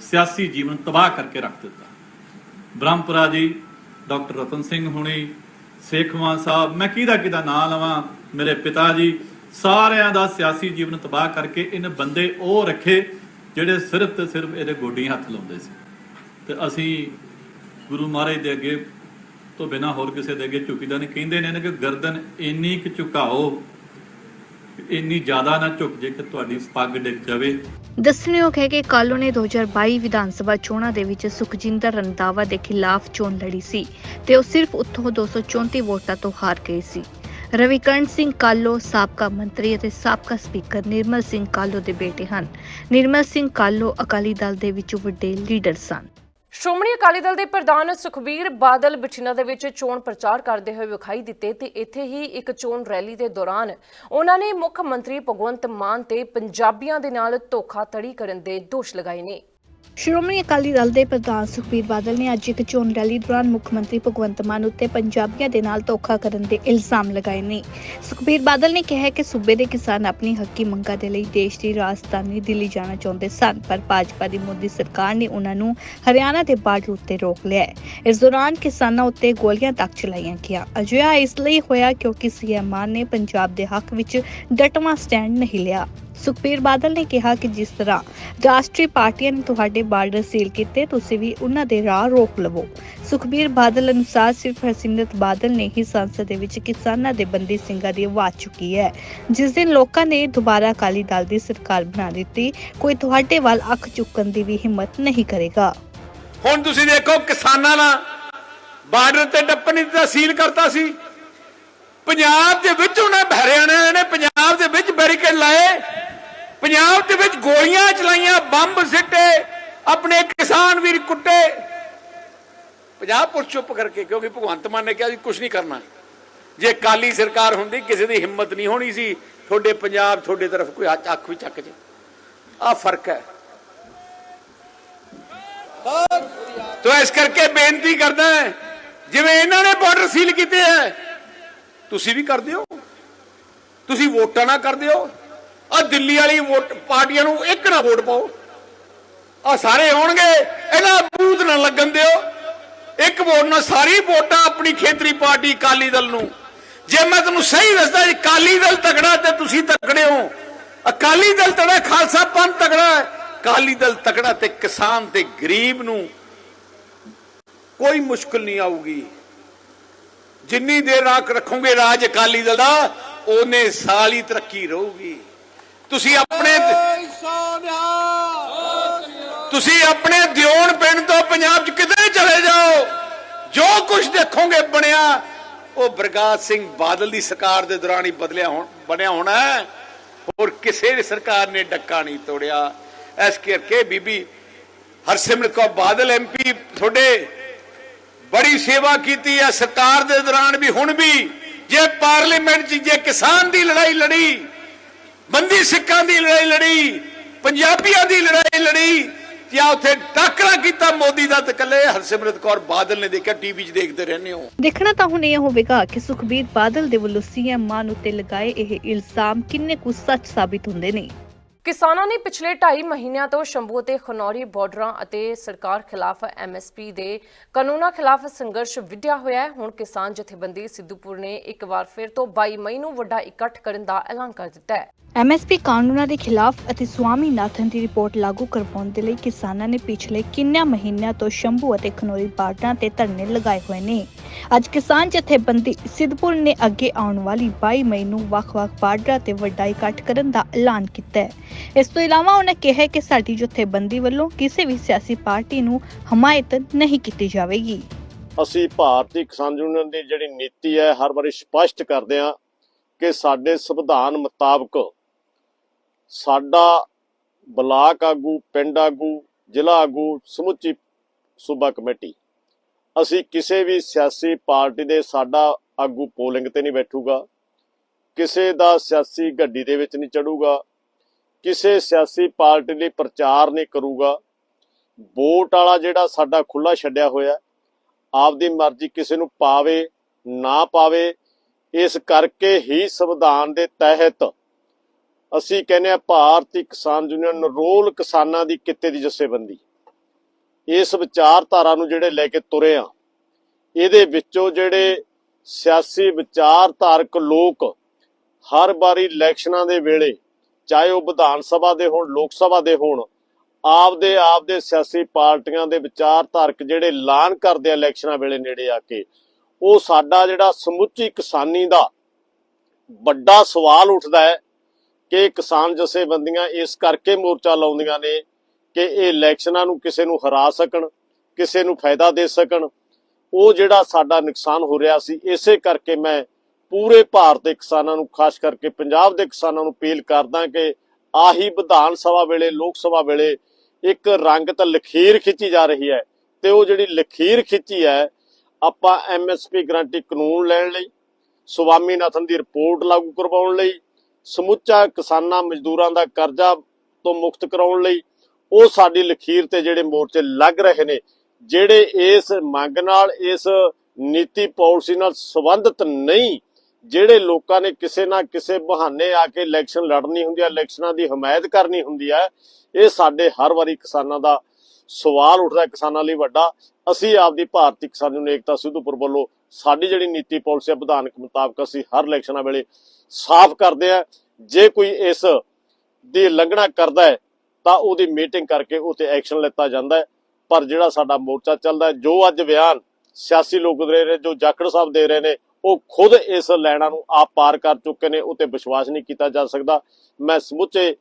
ਸਿਆਸੀ ਜੀਵਨ ਤਬਾਹ ਕਰਕੇ ਰੱਖ ਦਿੱਤਾ। ਬ੍ਰਹਮਪੁਰਾ ਜੀ, ਡਾਕਟਰ ਰਤਨ ਸਿੰਘ ਹੁਣੀ ਸੇਖਵਾਂ ਸਾਹਿਬ, ਮੈਂ ਕਿਹਦਾ ਕਿਹਦਾ ਨਾਂ ਲਵਾਂ? ਮੇਰੇ ਪਿਤਾ ਜੀ ਸਾਰਿਆਂ ਦਾ ਸਿਆਸੀ ਜੀਵਨ ਤਬਾਹ ਕਰਕੇ ਇਹਨੇ ਬੰਦੇ ਉਹ ਰੱਖੇ ਜਿਹੜੇ ਸਿਰਫ ਤੇ ਸਿਰਫ ਇਹਦੇ ਗੋਡੀ ਹੱਥ ਲਾਉਂਦੇ ਸੀ। ਤੇ ਅਸੀਂ ਗੁਰੂ ਮਹਾਰਾਜ ਦੇ ਅੱਗੇ ਤੋਂ ਬਿਨਾ ਹੋਰ ਕਿਸੇ ਦੇ ਅੱਗੇ ਝੁਕੀਦਾ ਨਹੀਂ। ਕਹਿੰਦੇ ਨੇ ਕਿ ਗਰਦਨ ਇੰਨੀ ਕੁ ਝੁਕਾਓ ਇੰਨੀ ਜ਼ਿਆਦਾ ਨਾ ਝੁਕ ਜੇ ਕਿ ਤੁਹਾਡੀ ਪੱਗ ਡਿੱਗ ਜਾਵੇ। ਦੱਸਣਯੋਗ ਹੈ ਕਿ ਕਾਲੋ ਨੇ 2022 ਵਿਧਾਨ ਸਭਾ ਚੋਣਾਂ ਦੇ ਵਿੱਚ ਸੁਖਜਿੰਦਰ ਰੰਧਾਵਾ ਦੇ ਖਿਲਾਫ ਚੋਣ ਲੜੀ ਸੀ ਤੇ ਉਹ ਸਿਰਫ ਉੱਥੋਂ 234 ਵੋਟਾਂ ਤੋਂ ਹਾਰ ਗਏ ਸੀ। ਰਵੀਕਰਨ ਸਿੰਘ ਕਾਲੋ ਸਾਬਕਾ ਮੰਤਰੀ ਅਤੇ ਸਾਬਕਾ ਸਪੀਕਰ ਨਿਰਮਲ ਸਿੰਘ ਕਾਲੋ ਦੇ ਬੇਟੇ ਹਨ। ਨਿਰਮਲ ਸਿੰਘ ਕਾਲੋ ਅਕਾਲੀ ਦਲ ਦੇ ਵਿੱਚ ਵੱਡੇ ਲੀਡਰ ਸਨ। ਸ਼੍ਰੋਮਣੀ ਅਕਾਲੀ ਦਲ ਦੇ ਪ੍ਰਧਾਨ ਸੁਖਬੀਰ ਬਾਦਲ ਬਠਿੰਡਾ ਦੇ ਵਿੱਚ ਚੋਣ ਪ੍ਰਚਾਰ ਕਰਦੇ ਹੋਏ ਵਿਖਾਈ ਦਿੱਤੇ ਤੇ ਇੱਥੇ ਹੀ ਇੱਕ ਚੋਣ ਰੈਲੀ ਦੇ ਦੌਰਾਨ ਉਹਨਾਂ ਨੇ ਮੁੱਖ ਮੰਤਰੀ ਭਗਵੰਤ ਮਾਨ ਤੇ ਪੰਜਾਬੀਆਂ ਦੇ ਨਾਲ ਧੋਖਾਧੜੀ ਕਰਨ ਦੇ ਦੋਸ਼ ਲਗਾਏ ਨੇ। ਸ਼੍ਰੋਮਣੀ ਅਕਾਲੀ ਦਲ ਦੇ ਪ੍ਰਧਾਨ ਸੁਖਬੀਰ ਬਾਦਲ ਨੇ ਅੱਜ ਇੱਕ ਚੋਣ ਰੈਲੀ ਦੌਰਾਨ ਮੁੱਖ ਮੰਤਰੀ ਭਗਵੰਤ ਮਾਨ ਉੱਤੇ ਪੰਜਾਬੀਆਂ ਦੇ ਨਾਲ ਧੋਖਾ ਕਰਨ ਦੇ ਇਲਜ਼ਾਮ ਲਗਾਏ ਨੇ। ਸੁਖਬੀਰ ਬਾਦਲ ਨੇ ਕਿਹਾ ਕਿ ਸੂਬੇ ਦੇ ਕਿਸਾਨ ਆਪਣੀ ਹੱਕੀ ਮੰਗਾਂ ਦੇ ਲਈ ਦੇਸ਼ ਦੀ ਰਾਜਧਾਨੀ ਦਿੱਲੀ ਜਾਣਾ ਚਾਹੁੰਦੇ ਸਨ, ਪਰ ਭਾਜਪਾ ਦੀ ਮੋਦੀ ਸਰਕਾਰ ਨੇ ਉਹਨਾਂ ਨੂੰ ਹਰਿਆਣਾ ਦੇ ਬਾਰਡਰ ਉੱਤੇ ਰੋਕ ਲਿਆ ਇਸ ਦੌਰਾਨ ਕਿਸਾਨਾਂ ਉੱਤੇ ਗੋਲੀਆਂ ਤੱਕ ਚਲਾਈਆਂ ਗਿਆ। ਅਜਿਹਾ ਇਸ ਲਈ ਹੋਇਆ ਕਿਉਂਕਿ ਸੀਐਮ ਮਾਨ ਨੇ ਪੰਜਾਬ ਦੇ ਹੱਕ ਵਿੱਚ ਡਟਵਾਂ ਸਟੈਂਡ ਨਹੀਂ ਲਿਆ। ਸੁਖਬੀਰ ਬਾਦਲ ਨੇ ਕਿਹਾ ਕਿ ਜਿਸ ਤਰ੍ਹਾਂ ਰਾਸ਼ਟਰੀ ਪਾਰਟੀਆਂ ਨੇ ਤੁਹਾਡੇ ਬਾਰਡਰ ਸੀਲ ਕੀਤੇ, ਤੁਸੀਂ ਵੀ ਉਹਨਾਂ ਦੇ ਰਾਹ ਰੋਕ ਲਵੋ। ਸੁਖਬੀਰ ਬਾਦਲ ਅਨੁਸਾਰ ਸਿਰਫ ਹਰਸਿਮਰਤ ਬਾਦਲ ਨੇ ਹੀ ਸੰਸਦ ਦੇ ਵਿੱਚ ਕਿਸਾਨਾਂ ਦੇ ਬੰਦੀ ਸਿੰਘਾਂ ਦੀ ਆਵਾਜ਼ ਚੁੱਕੀ ਹੈ। ਜਿਸ ਦਿਨ ਲੋਕਾਂ ਨੇ ਦੁਬਾਰਾ ਅਕਾਲੀ ਦਲ ਦੀ ਸਰਕਾਰ ਬਣਾ ਦਿੱਤੀ, ਕੋਈ ਤੁਹਾਡੇ ਵੱਲ ਅੱਖ ਚੁੱਕਣ ਦੀ ਵੀ ਹਿੰਮਤ ਨਹੀਂ ਕਰੇਗਾ। ਹੁਣ ਤੁਸੀਂ ਦੇਖੋ, ਕਿਸਾਨਾਂ ਨਾਲ ਬਾਰਡਰ ਤੇ ਟੱਪਣ ਨਹੀਂ ਦਿੱਤਾ ਸੀਲ ਕਰਤਾ ਸੀ। ਪੰਜਾਬ ਦੇ ਵਿੱਚ ਉਹਨੇ ਹਰਿਆਣਾ ਨੇ ਪੰਜਾਬ ਦੇ ਵਿੱਚ ਬੈਰੀਕੇਡ ਲਾਏ। ਪੰਜਾਬ ਦੇ ਵਿੱਚ ਗੋਲੀਆਂ ਚਲਾਈਆਂ, ਬੰਬ ਸਿੱਟੇ, ਆਪਣੇ ਕਿਸਾਨ ਵੀਰ ਕੁੱਟੇ। ਪੰਜਾਬ ਪੁਲਿਸ ਚੁੱਪ ਕਰਕੇ, ਕਿਉਂਕਿ ਭਗਵੰਤ ਮਾਨ ਨੇ ਕਿਹਾ ਜੀ ਕੁਝ ਨਹੀਂ ਕਰਨਾ। ਜੇ ਕਾਲੀ ਸਰਕਾਰ ਹੁੰਦੀ, ਕਿਸੇ ਦੀ ਹਿੰਮਤ ਨਹੀਂ ਹੋਣੀ ਸੀ, ਤੁਹਾਡੇ ਪੰਜਾਬ, ਤੁਹਾਡੇ ਤਰਫ ਕੋਈ ਅੱਖ ਵੀ ਚੱਕ ਜੇ। ਆ ਫ਼ਰਕ ਹੈ। ਤੋ ਇਸ ਕਰਕੇ ਬੇਨਤੀ ਕਰਦਾ ਜਿਵੇਂ ਇਹਨਾਂ ਨੇ ਬਾਰਡਰ ਸੀਲ ਕੀਤੇ ਹੈ, ਤੁਸੀਂ ਵੀ ਕਰਦੇ ਹੋ। ਤੁਸੀਂ ਵੋਟਾਂ ਨਾ ਕਰਦੇ ਹੋ। ਆ ਦਿੱਲੀ ਵਾਲੀ ਵੋਟ ਪਾਰਟੀਆਂ ਨੂੰ ਇੱਕ ਨਾ ਵੋਟ ਪਾਓ। ਆ ਸਾਰੇ ਆਉਣਗੇ, ਇਹਦਾ ਬੂਤ ਨਾ ਲੱਗਣ ਦਿਓ। ਇੱਕ ਵੋਟ ਨਾਲ ਸਾਰੀ ਵੋਟਾਂ ਆਪਣੀ ਖੇਤਰੀ ਪਾਰਟੀ ਅਕਾਲੀ ਦਲ ਨੂੰ। ਜੇ ਮੈਂ ਤੁਹਾਨੂੰ ਸਹੀ ਦੱਸਦਾ, ਜੀ ਅਕਾਲੀ ਦਲ ਤਕੜਾ ਤੇ ਤੁਸੀਂ ਤਕੜੇ ਹੋ। ਅਕਾਲੀ ਦਲ ਤਕੜਾ, ਖਾਲਸਾ ਪੰਥ ਤਕੜਾ ਹੈ। ਅਕਾਲੀ ਦਲ ਤਕੜਾ ਤੇ ਕਿਸਾਨ ਤੇ ਗਰੀਬ ਨੂੰ ਕੋਈ ਮੁਸ਼ਕਲ ਨਹੀਂ ਆਊਗੀ। ਜਿੰਨੀ ਦੇਰ ਰਾਖ ਰੱਖੋਗੇ ਰਾਜ ਅਕਾਲੀ ਦਲ ਦਾ, ਉਹਨੇ ਸਾਲ ਹੀ ਤਰੱਕੀ ਰਹੂਗੀ। ਤੁਸੀਂ ਆਪਣੇ ਤੁਸੀਂ ਆਪਣੇ ਦਿਓਣ ਪਿੰਡ ਤੋਂ ਪੰਜਾਬ 'ਚ ਕਿਤੇ ਚਲੇ ਜਾਓ? ਜੋ ਕੁਝ ਦੇਖੋਗੇ ਬਣਿਆ ਉਹ ਬਰਗਾਦ ਸਿੰਘ ਬਾਦਲ ਦੀ ਸਰਕਾਰ ਦੇ ਦੌਰਾਨ ਹੀ ਬਦਲਿਆ ਹੋਣ ਬਣਿਆ ਹੋਣਾ ਹੈ। ਹੋਰ ਕਿਸੇ ਵੀ ਸਰਕਾਰ ਨੇ ਡੱਕਾ ਨਹੀਂ ਤੋੜਿਆ। ਇਸ ਕਰਕੇ ਬੀਬੀ ਹਰਸਿਮਰਤ ਕੌਰ ਬਾਦਲ ਐਮਪੀ ਤੁਹਾਡੇ ਬੜੀ ਸੇਵਾ ਕੀਤੀ ਹੈ। ਸਰਕਾਰ ਦੇ ਦੌਰਾਨ ਵੀ ਹੁਣ ਵੀ ਜੇ ਪਾਰਲੀਮੈਂਟ 'ਚ ਜੇ ਕਿਸਾਨ ਦੀ ਲੜਾਈ ਲੜੀ ਬੰਦੀ ਸਿੱਖਾਂ ਦੀ ਲੜਾਈ ਲੜੀ ਪੰਜਾਬੀਆਂ ਦੀ ਲੜਾਈ ਲੜੀ ਜਾਂ ਉੱਥੇ ਟਾਕਰਾ ਕੀਤਾ ਮੋਦੀ ਦਾ ਤੇ ਇਕੱਲੇ ਹਰਸਿਮਰਤ ਕੌਰ ਬਾਦਲ ਨੇ ਦੇਖਿਆ ਟੀਵੀ 'ਚ ਦੇਖਦੇ ਰਹਿੰਦੇ ਹੋ। ਦੇਖਣਾ ਤਾਂ ਹੁਣ ਇਹ ਹੋਵੇਗਾ ਕਿ ਸੁਖਬੀਰ ਬਾਦਲ ਦੇ ਵੱਲੋਂ ਸੀਐਮ ਮਾਨ ਉੱਤੇ ਲਗਾਏ ਇਹ ਇਲਜ਼ਾਮ ਕਿੰਨੇ ਕੁ ਸੱਚ ਸਾਬਿਤ ਹੁੰਦੇ ਨੇ। ਕਿਸਾਨਾਂ ਨੇ ਪਿਛਲੇ 2.5 ਮਹੀਨਿਆਂ ਤੋਂ ਸ਼ੰਭੂ ਅਤੇ ਖਨੌਰੀ ਬਾਰਡਰਾਂ ਅਤੇ ਸਰਕਾਰ ਖਿਲਾਫ ਐਮਐਸਪੀ ਦੇ ਕਾਨੂੰਨਾਂ ਖਿਲਾਫ ਸੰਘਰਸ਼ ਵਿੱਢਿਆ ਹੋਇਆ ਹੈ। ਹੁਣ ਕਿਸਾਨ ਜਥੇਬੰਦੀ ਸਿੱਧੂਪੁਰ ਨੇ ਇੱਕ ਵਾਰ ਫਿਰ ਤੋਂ 22 ਮਈ ਨੂੰ ਵੱਡਾ ਇਕੱਠ ਕਰਨ ਦਾ ਐਲਾਨ ਕਰ ਦਿੱਤਾ ਹੈ। ਐਮਐਸਪੀ ਕਾਨੂੰਨਾਂ ਦੇ ਖਿਲਾਫ ਅਤੇ ਸਵਾਮੀਨਾਥਨ ਦੀ ਰਿਪੋਰਟ ਲਾਗੂ ਕਰਵਾਉਣ ਦੇ ਲਈ ਕਿਸਾਨਾਂ ਨੇ ਪਿਛਲੇ ਕਿੰਨਿਆਂ ਮਹੀਨਿਆਂ ਤੋਂ ਸ਼ੰਭੂ ਅਤੇ ਖਨੌਰੀ ਬਾਰਡਰਾਂ ਤੇ ਧਰਨੇ ਲਗਾਏ ਹੋਏ ਨੇ। ਅੱਜ ਕਿਸਾਨ ਜਥੇਬੰਦੀ ਸਿੱਧਪੁਰ ਨੇ ਅੱਗੇ ਆਉਣ ਵਾਲੀ 22 ਮਈ ਨੂੰ ਵੱਖ-ਵੱਖ ਬਾਰਡਰਾਂ ਤੇ ਵੱਡਾ ਇਕੱਠ ਕਰਨ ਦਾ ਐਲਾਨ ਕੀਤਾ ਹੈ। ਇਸ ਤੋਂ ਇਲਾਵਾ ਉਹਨਾਂ ਕਿਹਾ ਕਿ ਸਾਡੀ ਜਥੇਬੰਦੀ ਵੱਲੋਂ ਕਿਸੇ ਵੀ ਸਿਆਸੀ ਪਾਰਟੀ ਨੂੰ ਹਮਾਇਤ ਨਹੀਂ ਕੀਤੀ ਜਾਵੇਗੀ। ਅਸੀਂ ਭਾਰਤੀ ਕਿਸਾਨ ਯੂਨੀਅਨ ਦੀ ਜਿਹੜੀ ਨੀਤੀ ਹੈ, ਹਰ ਵਾਰੀ ਸਪਸ਼ਟ ਕਰਦੇ ਹਾਂ ਕਿ ਸਾਡੇ ਸੰਵਿਧਾਨ ਮੁਤਾਬਕ ਸਾਡਾ ਬਲਾਕ ਆਗੂ, ਪਿੰਡ ਆਗੂ, ਜ਼ਿਲ੍ਹਾ ਆਗੂ, ਸਮੁੱਚੀ ਸੂਬਾ ਕਮੇਟੀ। ਅਸੀਂ ਕਿਸੇ ਵੀ ਸਿਆਸੀ ਪਾਰਟੀ ਦੇ ਸਾਡਾ ਆਗੂ ਪੋਲਿੰਗ ਤੇ ਨਹੀਂ ਬੈਠੂਗਾ। ਕਿਸੇ ਦਾ ਸਿਆਸੀ ਗੱਡੀ ਦੇ ਵਿੱਚ ਨਹੀਂ ਚੜੂਗਾ। ਕਿਸੇ ਸਿਆਸੀ ਪਾਰਟੀ ਲਈ ਪ੍ਰਚਾਰ ਨਹੀਂ ਕਰੂਗਾ। ਵੋਟ ਵਾਲਾ ਜਿਹੜਾ ਸਾਡਾ ਖੁੱਲਾ ਛੱਡਿਆ ਹੋਇਆ, ਆਪਦੀ ਮਰਜ਼ੀ ਕਿਸੇ ਨੂੰ ਪਾਵੇ, ਨਾ ਪਾਵੇ, ਇਸ ਕਰਕੇ ਹੀ ਸੰਵਿਧਾਨ ਦੇ ਤਹਿਤ ਅਸੀਂ ਕਹਿੰਦੇ ਆ ਭਾਰਤੀ ਕਿਸਾਨ ਯੂਨੀਅਨ ਰੋਲ ਕਿਸਾਨਾਂ ਦੀ ਕਿੱਤੇ ਦੀ ਜਥੇਬੰਦੀ ਇਸ ਵਿਚਾਰਧਾਰਾ ਨੂੰ ਜਿਹੜੇ ਲੈ ਕੇ ਤੁਰੇ ਆ, ਇਹਦੇ ਵਿੱਚੋਂ ਜਿਹੜੇ ਸਿਆਸੀ ਵਿਚਾਰਧਾਰਕ ਲੋਕ ਹਰ ਵਾਰੀ ਇਲੈਕਸ਼ਨਾਂ ਦੇ ਵੇਲੇ, ਚਾਹੇ ਉਹ ਵਿਧਾਨ ਸਭਾ ਦੇ ਹੋਣ, ਲੋਕ ਸਭਾ ਦੇ ਹੋਣ, ਆਪਦੇ ਆਪਦੇ ਸਿਆਸੀ ਪਾਰਟੀਆਂ ਦੇ ਵਿਚਾਰਧਾਰਕ ਜਿਹੜੇ ਐਲਾਨ ਕਰਦੇ ਆ ਇਲੈਕਸ਼ਨਾਂ ਵੇਲੇ ਨੇੜੇ ਆ ਕੇ, ਉਹ ਸਾਡਾ ਜਿਹੜਾ ਸਮੁੱਚੀ ਕਿਸਾਨੀ ਦਾ ਵੱਡਾ ਸਵਾਲ ਉੱਠਦਾ ਹੈ। ਕਿ ਕਿਸਾਨ ਜਥੇਬੰਦੀਆਂ ਇਸ ਕਰਕੇ ਮੋਰਚਾ ਲਾਉਂਦੀਆਂ ਨੇ ਕਿ ਇਹ ਇਲੈਕਸ਼ਨਾਂ ਨੂੰ ਕਿਸੇ ਨੂੰ ਹਰਾ ਸਕਣ, ਕਿਸੇ ਨੂੰ ਫਾਇਦਾ ਦੇ ਸਕਣ। ਉਹ ਜਿਹੜਾ ਸਾਡਾ ਨੁਕਸਾਨ ਹੋ ਰਿਹਾ ਸੀ, ਇਸੇ ਕਰਕੇ ਮੈਂ ਪੂਰੇ ਭਾਰਤ ਦੇ ਕਿਸਾਨਾਂ ਨੂੰ, ਖਾਸ ਕਰਕੇ ਪੰਜਾਬ ਦੇ ਕਿਸਾਨਾਂ ਨੂੰ ਅਪੀਲ ਕਰਦਾ ਕਿ ਆਹੀ ਵਿਧਾਨ ਸਭਾ ਵੇਲੇ, ਲੋਕ ਸਭਾ ਵੇਲੇ ਇੱਕ ਰੰਗ ਤਾਂ ਲਖੀਰ ਖਿੱਚੀ ਜਾ ਰਹੀ ਹੈ ਤੇ ਉਹ ਜਿਹੜੀ ਲਖੀਰ ਖਿੱਚੀ ਹੈ, ਆਪਾਂ ਐਮਐਸਪੀ ਗਰੰਟੀ ਕਾਨੂੰਨ ਲੈਣ ਲਈ, ਸੁਵਾਮੀਨਾਥਨ ਦੀ ਰਿਪੋਰਟ ਲਾਗੂ ਕਰਵਾਉਣ ਲਈ ਸਮੁੱਚਾ ਕਿਸਾਨਾਂ ਮਜ਼ਦੂਰਾਂ ਦਾ ਕਰਜ਼ਾ ਤੋਂ ਮੁਕਤ ਕਰਾਉਣ ਲਈ ਉਹ ਸਾਡੀ ਲਖੀਰ ਤੇ ਜਿਹੜੇ ਮੋਰਚੇ ਲੱਗ ਰਹੇ ਨੇ, ਜਿਹੜੇ ਇਸ ਮੰਗ ਨਾਲ, ਇਸ ਨੀਤੀ ਪਾਲਿਸੀ ਨਾਲ ਸੰਬੰਧਿਤ ਨਹੀਂ, ਜਿਹੜੇ ਲੋਕਾਂ ਨੇ ਕਿਸੇ ਨਾ ਕਿਸੇ ਬਹਾਨੇ ਆ ਕੇ ਇਲੈਕਸ਼ਨ ਲੜਨੀ ਹੁੰਦੀ ਹੈ ਇਲੈਕਸ਼ਨਾਂ ਦੀ ਹਮਾਇਤ ਕਰਨੀ ਹੁੰਦੀ ਹੈ ਇਹ ਸਾਡੇ ਹਰ ਵਾਰੀ ਕਿਸਾਨਾਂ ਦਾ ਸਵਾਲ ਉੱਠਦਾ, ਕਿਸਾਨਾਂ ਲਈ ਵੱਡਾ। ਅਸੀਂ ਆਪਦੀ ਭਾਰਤੀ ਕਿਸਾਨ ਯੂਨੀਅਨ ਏਕਤਾ ਸਿੱਧੂਪੁਰ ਵੱਲੋਂ ਸਾਡੀ ਜਿਹੜੀ ਨੀਤੀ ਪਾਲਿਸੀ ਹੈ ਵਿਧਾਨਕ ਮੁਤਾਬਕ ਅਸੀਂ ਹਰ ਇਲੈਕਸ਼ਨਾਂ ਵੇਲੇ ਸਾਫ਼ ਕਰਦੇ ਆ। ਜੇ ਕੋਈ ਇਸ ਦੀ ਉਲੰਘਣਾ ਕਰਦਾ ਹੈ, ਤਾਂ ਉਹਦੀ ਮੀਟਿੰਗ ਕਰਕੇ ਉਤੇ ਐਕਸ਼ਨ ਲਿੱਤਾ ਜਾਂਦਾ ਹੈ। ਪਰ ਜਿਹੜਾ ਸਾਡਾ ਮੋਰਚਾ ਚੱਲਦਾ ਹੈ, ਜੋ ਅੱਜ ਬਿਆਨ ਸਿਆਸੀ ਲੋਕ ਦੇ ਰਹੇ ਜੋ ਜਾਖੜ ਸਾਹਿਬ ਦੇ ਰਹੇ ਨੇ, ਉਹ ਖੁਦ ਇਸ ਲੈਣਾ ਨੂੰ ਆਪ ਪਾਰ ਕਰ ਚੁੱਕੇ ਨੇ, ਉਤੇ ਵਿਸ਼ਵਾਸ ਨਹੀਂ ਕੀਤਾ ਜਾ ਸਕਦਾ। ਮੈਂ ਸਮੁੱਚੇ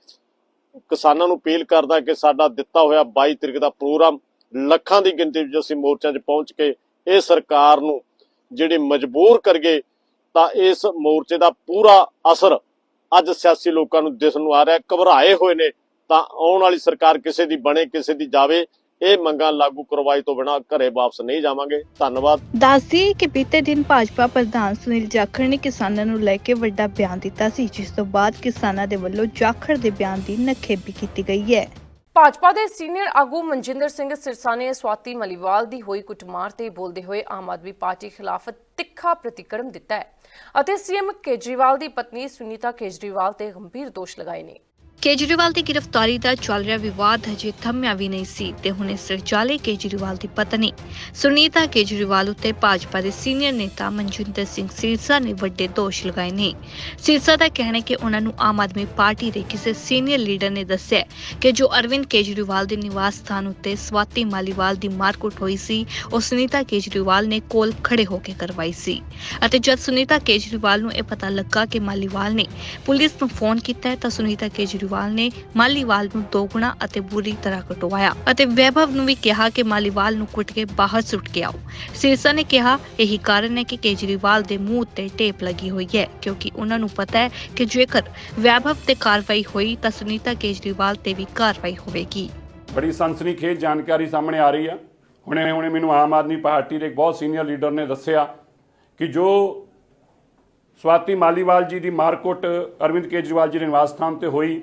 ਕਿਸਾਨਾਂ ਨੂੰ ਅਪੀਲ ਕਰਦਾ ਕਿ ਸਾਡਾ ਦਿੱਤਾ ਹੋਇਆ 22 ਤਰੀਕ ਦਾ ਪ੍ਰੋਗਰਾਮ, ਲੱਖਾਂ ਦੀ ਗਿਣਤੀ ਵਿੱਚ ਅਸੀਂ ਮੋਰਚਿਆਂ 'ਚ ਪਹੁੰਚ ਕੇ ਇਹ ਸਰਕਾਰ ਨੂੰ ਜਿਹੜੀ ਮਜਬੂਰ ਕਰਗੇ ਤਾਂ ਇਸ ਮੋਰਚੇ ਦਾ ਪੂਰਾ ਅਸਰ ਅੱਜ ਸਿਆਸੀ ਲੋਕਾਂ ਨੂੰ ਦਿਸਣ ਨੂੰ ਆ ਰਿਹਾ ਘਬਰਾਏ ਹੋਏ ਨੇ ਤਾਂ ਆਉਣ ਵਾਲੀ ਸਰਕਾਰ ਕਿਸੇ ਦੀ ਬਣੇ, ਕਿਸੇ ਦੀ ਜਾਵੇ, ਇਹ ਮੰਗਾਂ ਲਾਗੂ ਕਰਵਾਈ ਤੋਂ ਬਿਨਾਂ ਘਰੇ ਵਾਪਸ ਨਹੀਂ ਜਾਵਾਂਗੇ। ਧੰਨਵਾਦ। ਦੱਸਦੀ ਕਿ ਬੀਤੇ ਦਿਨ ਭਾਜਪਾ ਪ੍ਰਧਾਨ ਸੁਨੀਲ ਜਾਖੜ ਨੇ ਕਿਸਾਨਾਂ ਨੂੰ ਲੈ ਕੇ ਵੱਡਾ ਬਿਆਨ ਦਿੱਤਾ ਸੀ, ਜਿਸ ਤੋਂ ਬਾਅਦ ਕਿਸਾਨਾਂ ਦੇ ਵੱਲੋਂ ਜਾਖੜ ਦੇ ਬਿਆਨ ਦੀ ਨਖੇਬੀ ਕੀਤੀ ਗਈ ਹੈ। ਭਾਜਪਾ ਦੇ ਸੀਨੀਅਰ ਆਗੂ ਮਨਜਿੰਦਰ ਸਿੰਘ ਸਿਰਸਾ ਨੇ ਸਵਾਤੀ ਮਲੀਵਾਲ ਦੀ ਹੋਈ ਕੁੱਟਮਾਰ ਤੇ ਬੋਲਦੇ ਹੋਏ ਆਮ ਆਦਮੀ ਪਾਰਟੀ ਖਿਲਾਫ ਤਿੱਖਾ ਪ੍ਰਤੀਕਰਮ ਦਿੱਤਾ ਹੈ ਅਤੇ ਸੀਐਮ ਕੇਜਰੀਵਾਲ ਦੀ ਪਤਨੀ ਸੁਨੀਤਾ ਕੇਜਰੀਵਾਲ ਤੇ ਗੰਭੀਰ ਦੋਸ਼ ਲਗਾਏ ਨੇ। ਕੇਜਰੀਵਾਲ ਦੀ ਗ੍ਰਿਫਤਾਰੀ ਦਾ ਚੱਲ ਰਿਹਾ ਵਿਵਾਦ ਹਜੇ ਥੰਮਿਆ ਵੀ ਨਹੀਂ ਸੀ ਤੇ ਹੁਣੇ ਸਿਰਜਾਲੇ ਕੇਜਰੀਵਾਲ ਦੀ ਪਤਨੀ। ਸੁਨੀਤਾ ਕੇਜਰੀਵਾਲ ਉੱਤੇ ਭਾਜਪਾ ਦੇ ਸੀਨੀਅਰ ਨੇਤਾ ਮਨਜਿੰਦਰ ਸਿੰਘ ਸਿਰਸਾ ਨੇ ਵੱਡੇ ਦੋਸ਼ ਲਗਾਏ ਨੇ। ਸਿਰਸਾ ਦਾ ਕਹਿਣਾ ਹੈ ਕਿ ਉਹਨਾਂ ਨੂੰ ਆਮ ਆਦਮੀ ਪਾਰਟੀ ਦੇ ਕਿਸੇ ਸੀਨੀਅਰ ਲੀਡਰ ਨੇ ਦੱਸਿਆ ਕਿ ਜੋ ਅਰਵਿੰਦ ਕੇਜਰੀਵਾਲ ਦੇ ਨਿਵਾਸ ਸਥਾਨ ਉੱਤੇ ਸਵਾਤੀ ਮਾਲੀਵਾਲ ਦੀ ਮਾਰਕੁੱਟ ਹੋਈ ਸੀ, ਉਹ ਸੁਨੀਤਾ ਕੇਜਰੀਵਾਲ ਨੇ ਕੋਲ ਖੜੇ ਹੋ ਕੇ ਕਰਵਾਈ ਸੀ। ਅਤੇ ਜਦ ਸੁਨੀਤਾ ਕੇਜਰੀਵਾਲ ਨੂੰ ਇਹ ਪਤਾ ਲੱਗਾ ਕਿ ਮਾਲੀਵਾਲ ਨੇ ਪੁਲਿਸ ਨੂੰ ਫੋਨ ਕੀਤਾ ਤਾਂ ਸੁਨੀਤਾ ਕੇਜਰੀਵਾਲ ਨੇ ਮਾਲੀਵਾਲ ਨੂੰ ਦੋਗੁਣਾ ਅਤੇ ਬੁਰੀ ਤਰ੍ਹਾਂ ਕਟਵਾਇਆ ਅਤੇ ਵੈਭਵ ਨੂੰ ਵੀ ਕਿਹਾ ਕਿ ਮਾਲੀਵਾਲ ਨੂੰ ਕੁੱਟ ਕੇ ਬਾਹਰ ਸੁੱਟ ਕੇ ਆਓ। ਸਿਰਸਾ ਨੇ ਕਿਹਾ, ਇਹੀ ਕਾਰਨ ਹੈ ਕਿ ਕੇਜਰੀਵਾਲ ਦੇ ਮੂੰਹ ਉੱਤੇ ਟੇਪ ਲੱਗੀ ਹੋਈ ਹੈ, ਕਿਉਂਕਿ ਉਹਨਾਂ ਨੂੰ ਪਤਾ ਹੈ ਕਿ ਜੇਕਰ ਵੈਭਵ ਤੇ ਕਾਰਵਾਈ ਹੋਈ ਤਾਂ ਸੁਨੀਤਾ ਕੇਜਰੀਵਾਲ ਤੇ ਵੀ ਕਾਰਵਾਈ ਹੋਵੇਗੀ। ਬੜੀ ਸਨਸਨੀਖੇਜ਼ ਜਾਣਕਾਰੀ ਸਾਹਮਣੇ ਆ ਰਹੀ ਆ। ਹੁਣੇ ਹੁਣੇ ਮੈਨੂੰ ਆਮ ਆਦਮੀ ਪਾਰਟੀ ਦੇ ਇੱਕ ਬਹੁਤ ਸੀਨੀਅਰ ਲੀਡਰ ਨੇ ਦੱਸਿਆ ਕਿ ਜੋ ਸਵਾਤੀ ਮਾਲੀਵਾਲ ਜੀ ਦੀ ਮਾਰਕੁੱਟ ਅਰਵਿੰਦ ਕੇਜਰੀਵਾਲ ਜੀ ਦੇ ਨਿਵਾਸ ਸਥਾਨ ਤੇ ਹੋਈ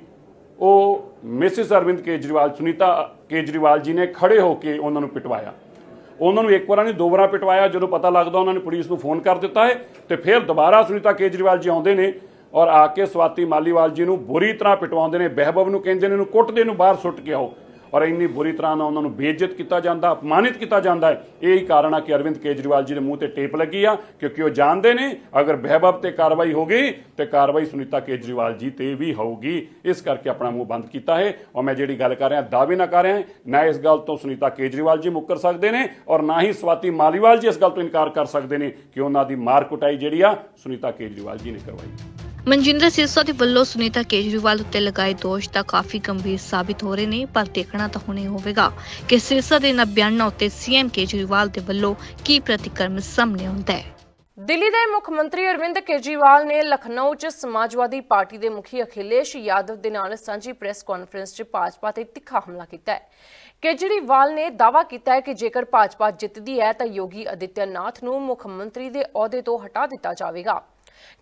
ਉਹ ਮਿਸਿਸ ਅਰਵਿੰਦ ਕੇਜਰੀਵਾਲ, ਸੁਨੀਤਾ ਕੇਜਰੀਵਾਲ ਜੀ ਨੇ ਖੜੇ ਹੋ ਕੇ ਉਹਨਾਂ ਨੂੰ ਪਿਟਵਾਇਆ। ਉਹਨਾਂ ਨੂੰ ਇੱਕ ਵਾਰਾਂ ਨਹੀਂ, ਦੋ ਵਾਰਾਂ ਪਿਟਵਾਇਆ। ਜਦੋਂ ਪਤਾ ਲੱਗਦਾ ਉਹਨਾਂ ਨੇ ਪੁਲਿਸ ਨੂੰ ਫੋਨ ਕਰ ਦਿੱਤਾ ਹੈ ਤੇ ਫਿਰ ਦੁਬਾਰਾ ਸੁਨੀਤਾ ਕੇਜਰੀਵਾਲ ਜੀ ਆਉਂਦੇ ਨੇ ਔਰ ਆ ਕੇ ਸਵਾਤੀ ਮਾਲੀਵਾਲ ਜੀ ਨੂੰ ਬੁਰੀ ਤਰ੍ਹਾਂ ਪਿਟਵਾਉਂਦੇ ਨੇ, ਬਹਿਬਵ ਨੂੰ ਕਹਿੰਦੇ ਨੇ, ਇਹਨੂੰ ਕੁੱਟਦੇ ਨੂੰ ਬਾਹਰ ਸੁੱਟ ਕੇ ਆਓ। ਔਰ ਇੰਨੀ ਬੁਰੀ ਤਰ੍ਹਾਂ ਨਾਲ ਉਹਨਾਂ ਨੂੰ ਬੇਇੱਜ਼ਤ ਕੀਤਾ ਜਾਂਦਾ, ਅਪਮਾਨਿਤ ਕੀਤਾ ਜਾਂਦਾ ਹੈ। ਇਹ ਹੀ ਕਾਰਨ ਆ ਕਿ ਅਰਵਿੰਦ ਕੇਜਰੀਵਾਲ ਜੀ ਦੇ ਮੂੰਹ ਤੇ ਟੇਪ ਲੱਗੀ ਆ, ਕਿਉਂਕਿ ਉਹ ਜਾਣਦੇ ਨੇ, ਅਗਰ ਬਹਿਬਬ ਤੇ ਕਾਰਵਾਈ ਹੋ ਗਈ, ਤੇ ਕਾਰਵਾਈ ਸੁਨੀਤਾ ਕੇਜਰੀਵਾਲ ਜੀ ਤੇ ਵੀ ਹੋਊਗੀ। ਇਸ ਕਰਕੇ ਆਪਣਾ ਮੂੰਹ ਬੰਦ ਕੀਤਾ ਹੈ। ਔਰ ਮੈਂ ਜਿਹੜੀ ਗੱਲ ਕਰ ਰਿਹਾ, ਦਾਅਵੇ ਨਾ ਕਰ ਰਿਹਾ, ਨਾ ਇਸ ਗੱਲ ਤੋਂ ਸੁਨੀਤਾ ਕੇਜਰੀਵਾਲ ਜੀ ਮੁੱਕਰ ਸਕਦੇ ਨੇ, ਔਰ ਨਾ ਹੀ ਸਵਾਤੀ ਮਾਲੀਵਾਲ ਜੀ ਇਸ ਗੱਲ ਤੋਂ ਇਨਕਾਰ ਕਰ ਸਕਦੇ ਨੇ ਕਿ ਉਹਨਾਂ ਦੀ ਮਾਰ ਕੁਟਾਈ ਜਿਹੜੀ ਆ, ਸੁਨੀਤਾ ਕੇਜਰੀਵਾਲ ਜੀ ਨੇ ਕਰਵਾਈ। ਮਨਜਿੰਦਰ ਸਿਰਸਾ ਦੇ ਵੱਲੋਂ ਸੁਨੀਤਾ ਕੇਜਰੀਵਾਲ ਉੱਤੇ ਲਗਾਏ ਦੋਸ਼ ਤਾਂ ਕਾਫੀ ਗੰਭੀਰ ਸਾਬਿਤ ਹੋ ਰਹੇ ਨੇ, ਪਰ ਦੇਖਣਾ ਤਾਂ ਹੁਣੇ ਹੋਵੇਗਾ ਕਿ ਸਿਰਸਾ ਦੇ ਇਹਨਾਂ ਬਿਆਨਾਂ ਉੱਤੇ ਸੀਐਮ ਕੇਜਰੀਵਾਲ ਦੇ ਵੱਲੋਂ ਕੀ ਪ੍ਰਤੀਕਰਮ ਸਾਹਮਣੇ ਆਉਂਦਾ ਹੈ। ਦਿੱਲੀ ਦੇ ਮੁੱਖ ਮੰਤਰੀ ਅਰਵਿੰਦ ਕੇਜਰੀਵਾਲ ਨੇ ਲਖਨਊ 'ਚ ਸਮਾਜਵਾਦੀ ਪਾਰਟੀ ਦੇ ਮੁਖੀ ਅਖਿਲੇਸ਼ ਯਾਦਵ ਦੇ ਨਾਲ ਸਾਂਝੀ ਪ੍ਰੈਸ ਕਾਨਫਰੰਸ 'ਚ ਭਾਜਪਾ ਤੇ ਤਿੱਖਾ ਹਮਲਾ ਕੀਤਾ ਹੈ। ਕੇਜਰੀਵਾਲ ਨੇ ਦਾਅਵਾ ਕੀਤਾ ਹੈ ਕਿ ਜੇਕਰ ਭਾਜਪਾ ਜਿੱਤਦੀ ਹੈ ਤਾਂ ਯੋਗੀ ਆਦਿੱਤਿਆਨਾਥ ਨੂੰ ਮੁੱਖ ਮੰਤਰੀ ਦੇ ਅਹੁਦੇ ਤੋਂ ਹਟਾ ਦਿੱਤਾ ਜਾਵੇਗਾ।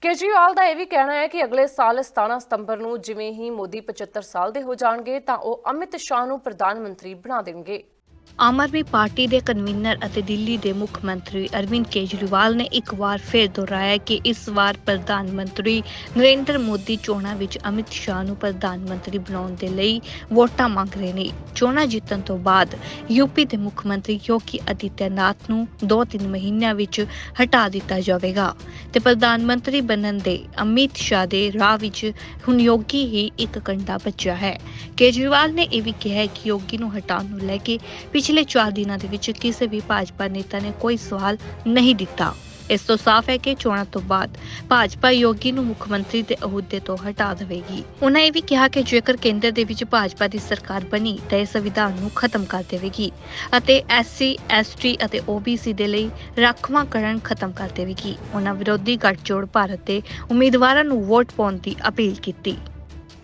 ਕੇਜਰੀਵਾਲ ਦਾ ਇਹ ਵੀ ਕਹਿਣਾ ਹੈ ਕਿ ਅਗਲੇ ਸਾਲ 17 ਸਤੰਬਰ ਨੂੰ ਜਿਵੇਂ ਹੀ ਮੋਦੀ 75 ਸਾਲ ਦੇ ਹੋ ਜਾਣਗੇ ਤਾਂ ਉਹ ਅਮਿਤ ਸ਼ਾਹ ਨੂੰ ਪ੍ਰਧਾਨ ਮੰਤਰੀ ਬਣਾ ਦੇਣਗੇ। ਆਮ ਆਦਮੀ ਪਾਰਟੀ ਦੇ ਕਨਵੀਨਰ ਅਤੇ ਦਿੱਲੀ ਦੇ ਮੁੱਖ ਮੰਤਰੀ ਅਰਵਿੰਦ ਕੇਜਰੀਵਾਲ ਨੇ ਇੱਕ ਵਾਰ ਫਿਰ ਦੁਹਰਾਇਆ ਕਿ ਇਸ ਵਾਰ ਪ੍ਰਧਾਨ ਮੰਤਰੀ ਨਰਿੰਦਰ ਮੋਦੀ ਚੋਣਾਂ ਵਿੱਚ ਅਮਿਤ ਸ਼ਾਹ ਨੂੰ ਪ੍ਰਧਾਨ ਮੰਤਰੀ ਬਣਾਉਣ ਦੇ ਲਈ ਵੋਟਾਂ ਮੰਗ ਰਹੇ ਨੇ। ਚੋਣਾਂ ਜਿੱਤਣ ਤੋਂ ਬਾਅਦ ਯੂਪੀ ਦੇ ਮੁੱਖ ਮੰਤਰੀ ਯੋਗੀ ਆਦਿੱਤਿਆਨਾਥ ਨੂੰ 2-3 ਮਹੀਨਿਆਂ ਵਿੱਚ ਹਟਾ ਦਿੱਤਾ ਜਾਵੇਗਾ ਤੇ ਪ੍ਰਧਾਨ ਮੰਤਰੀ ਬਣਨ ਦੇ ਅਮਿਤ ਸ਼ਾਹ ਦੇ ਰਾਹ ਵਿੱਚ ਹੁਣ ਯੋਗੀ ਹੀ ਇੱਕ ਕੰਡਾ ਬਚਿਆ ਹੈ। ਕੇਜਰੀਵਾਲ ਨੇ ਇਹ ਵੀ ਕਿਹਾ ਕਿ ਯੋਗੀ ਨੂੰ ਹਟਾਉਣ ਨੂੰ ਲੈ ਕੇ ਪਿਛਲੇ 4 ਦਿਨਾਂ ਦੇ ਵਿੱਚ ਕਿਸੇ ਵੀ ਭਾਜਪਾ ਨੇਤਾ ਨੇ ਕੋਈ ਸਵਾਲ ਨਹੀਂ ਦਿੱਤਾ। ਇਸ ਤੋਂ ਸਾਫ਼ ਹੈ ਕਿ ਚੋਣਾਂ ਤੋਂ ਬਾਅਦ ਭਾਜਪਾ ਯੋਗੀ ਨੂੰ ਮੁੱਖ ਮੰਤਰੀ ਦੇ ਅਹੁਦੇ ਤੋਂ ਹਟਾ ਦੇਵੇਗੀ। ਉਹਨਾਂ ਇਹ ਵੀ ਕਿਹਾ ਕਿ ਜੇਕਰ ਕੇਂਦਰ ਦੇ ਵਿੱਚ ਭਾਜਪਾ ਦੀ ਸਰਕਾਰ ਬਣੀ, ਤਾਂ ਇਹ ਸੰਵਿਧਾਨ ਨੂੰ ਖਤਮ ਕਰ ਦੇਵੇਗੀ ਅਤੇ ਐਸਸੀ, ਐਸਟੀ ਅਤੇ ਓਬੀਸੀ ਦੇ ਲਈ ਰਾਖਵਾਂਕਰਨ ਖਤਮ ਕਰ ਦੇਵੇਗੀ। ਉਹਨਾਂ ਵਿਰੋਧੀ ਗੱਠਜੋੜ ਭਾਰਤ ਦੇ ਉਮੀਦਵਾਰਾਂ ਨੂੰ ਵੋਟ ਪਾਉਣ ਦੀ ਅਪੀਲ ਕੀਤੀ।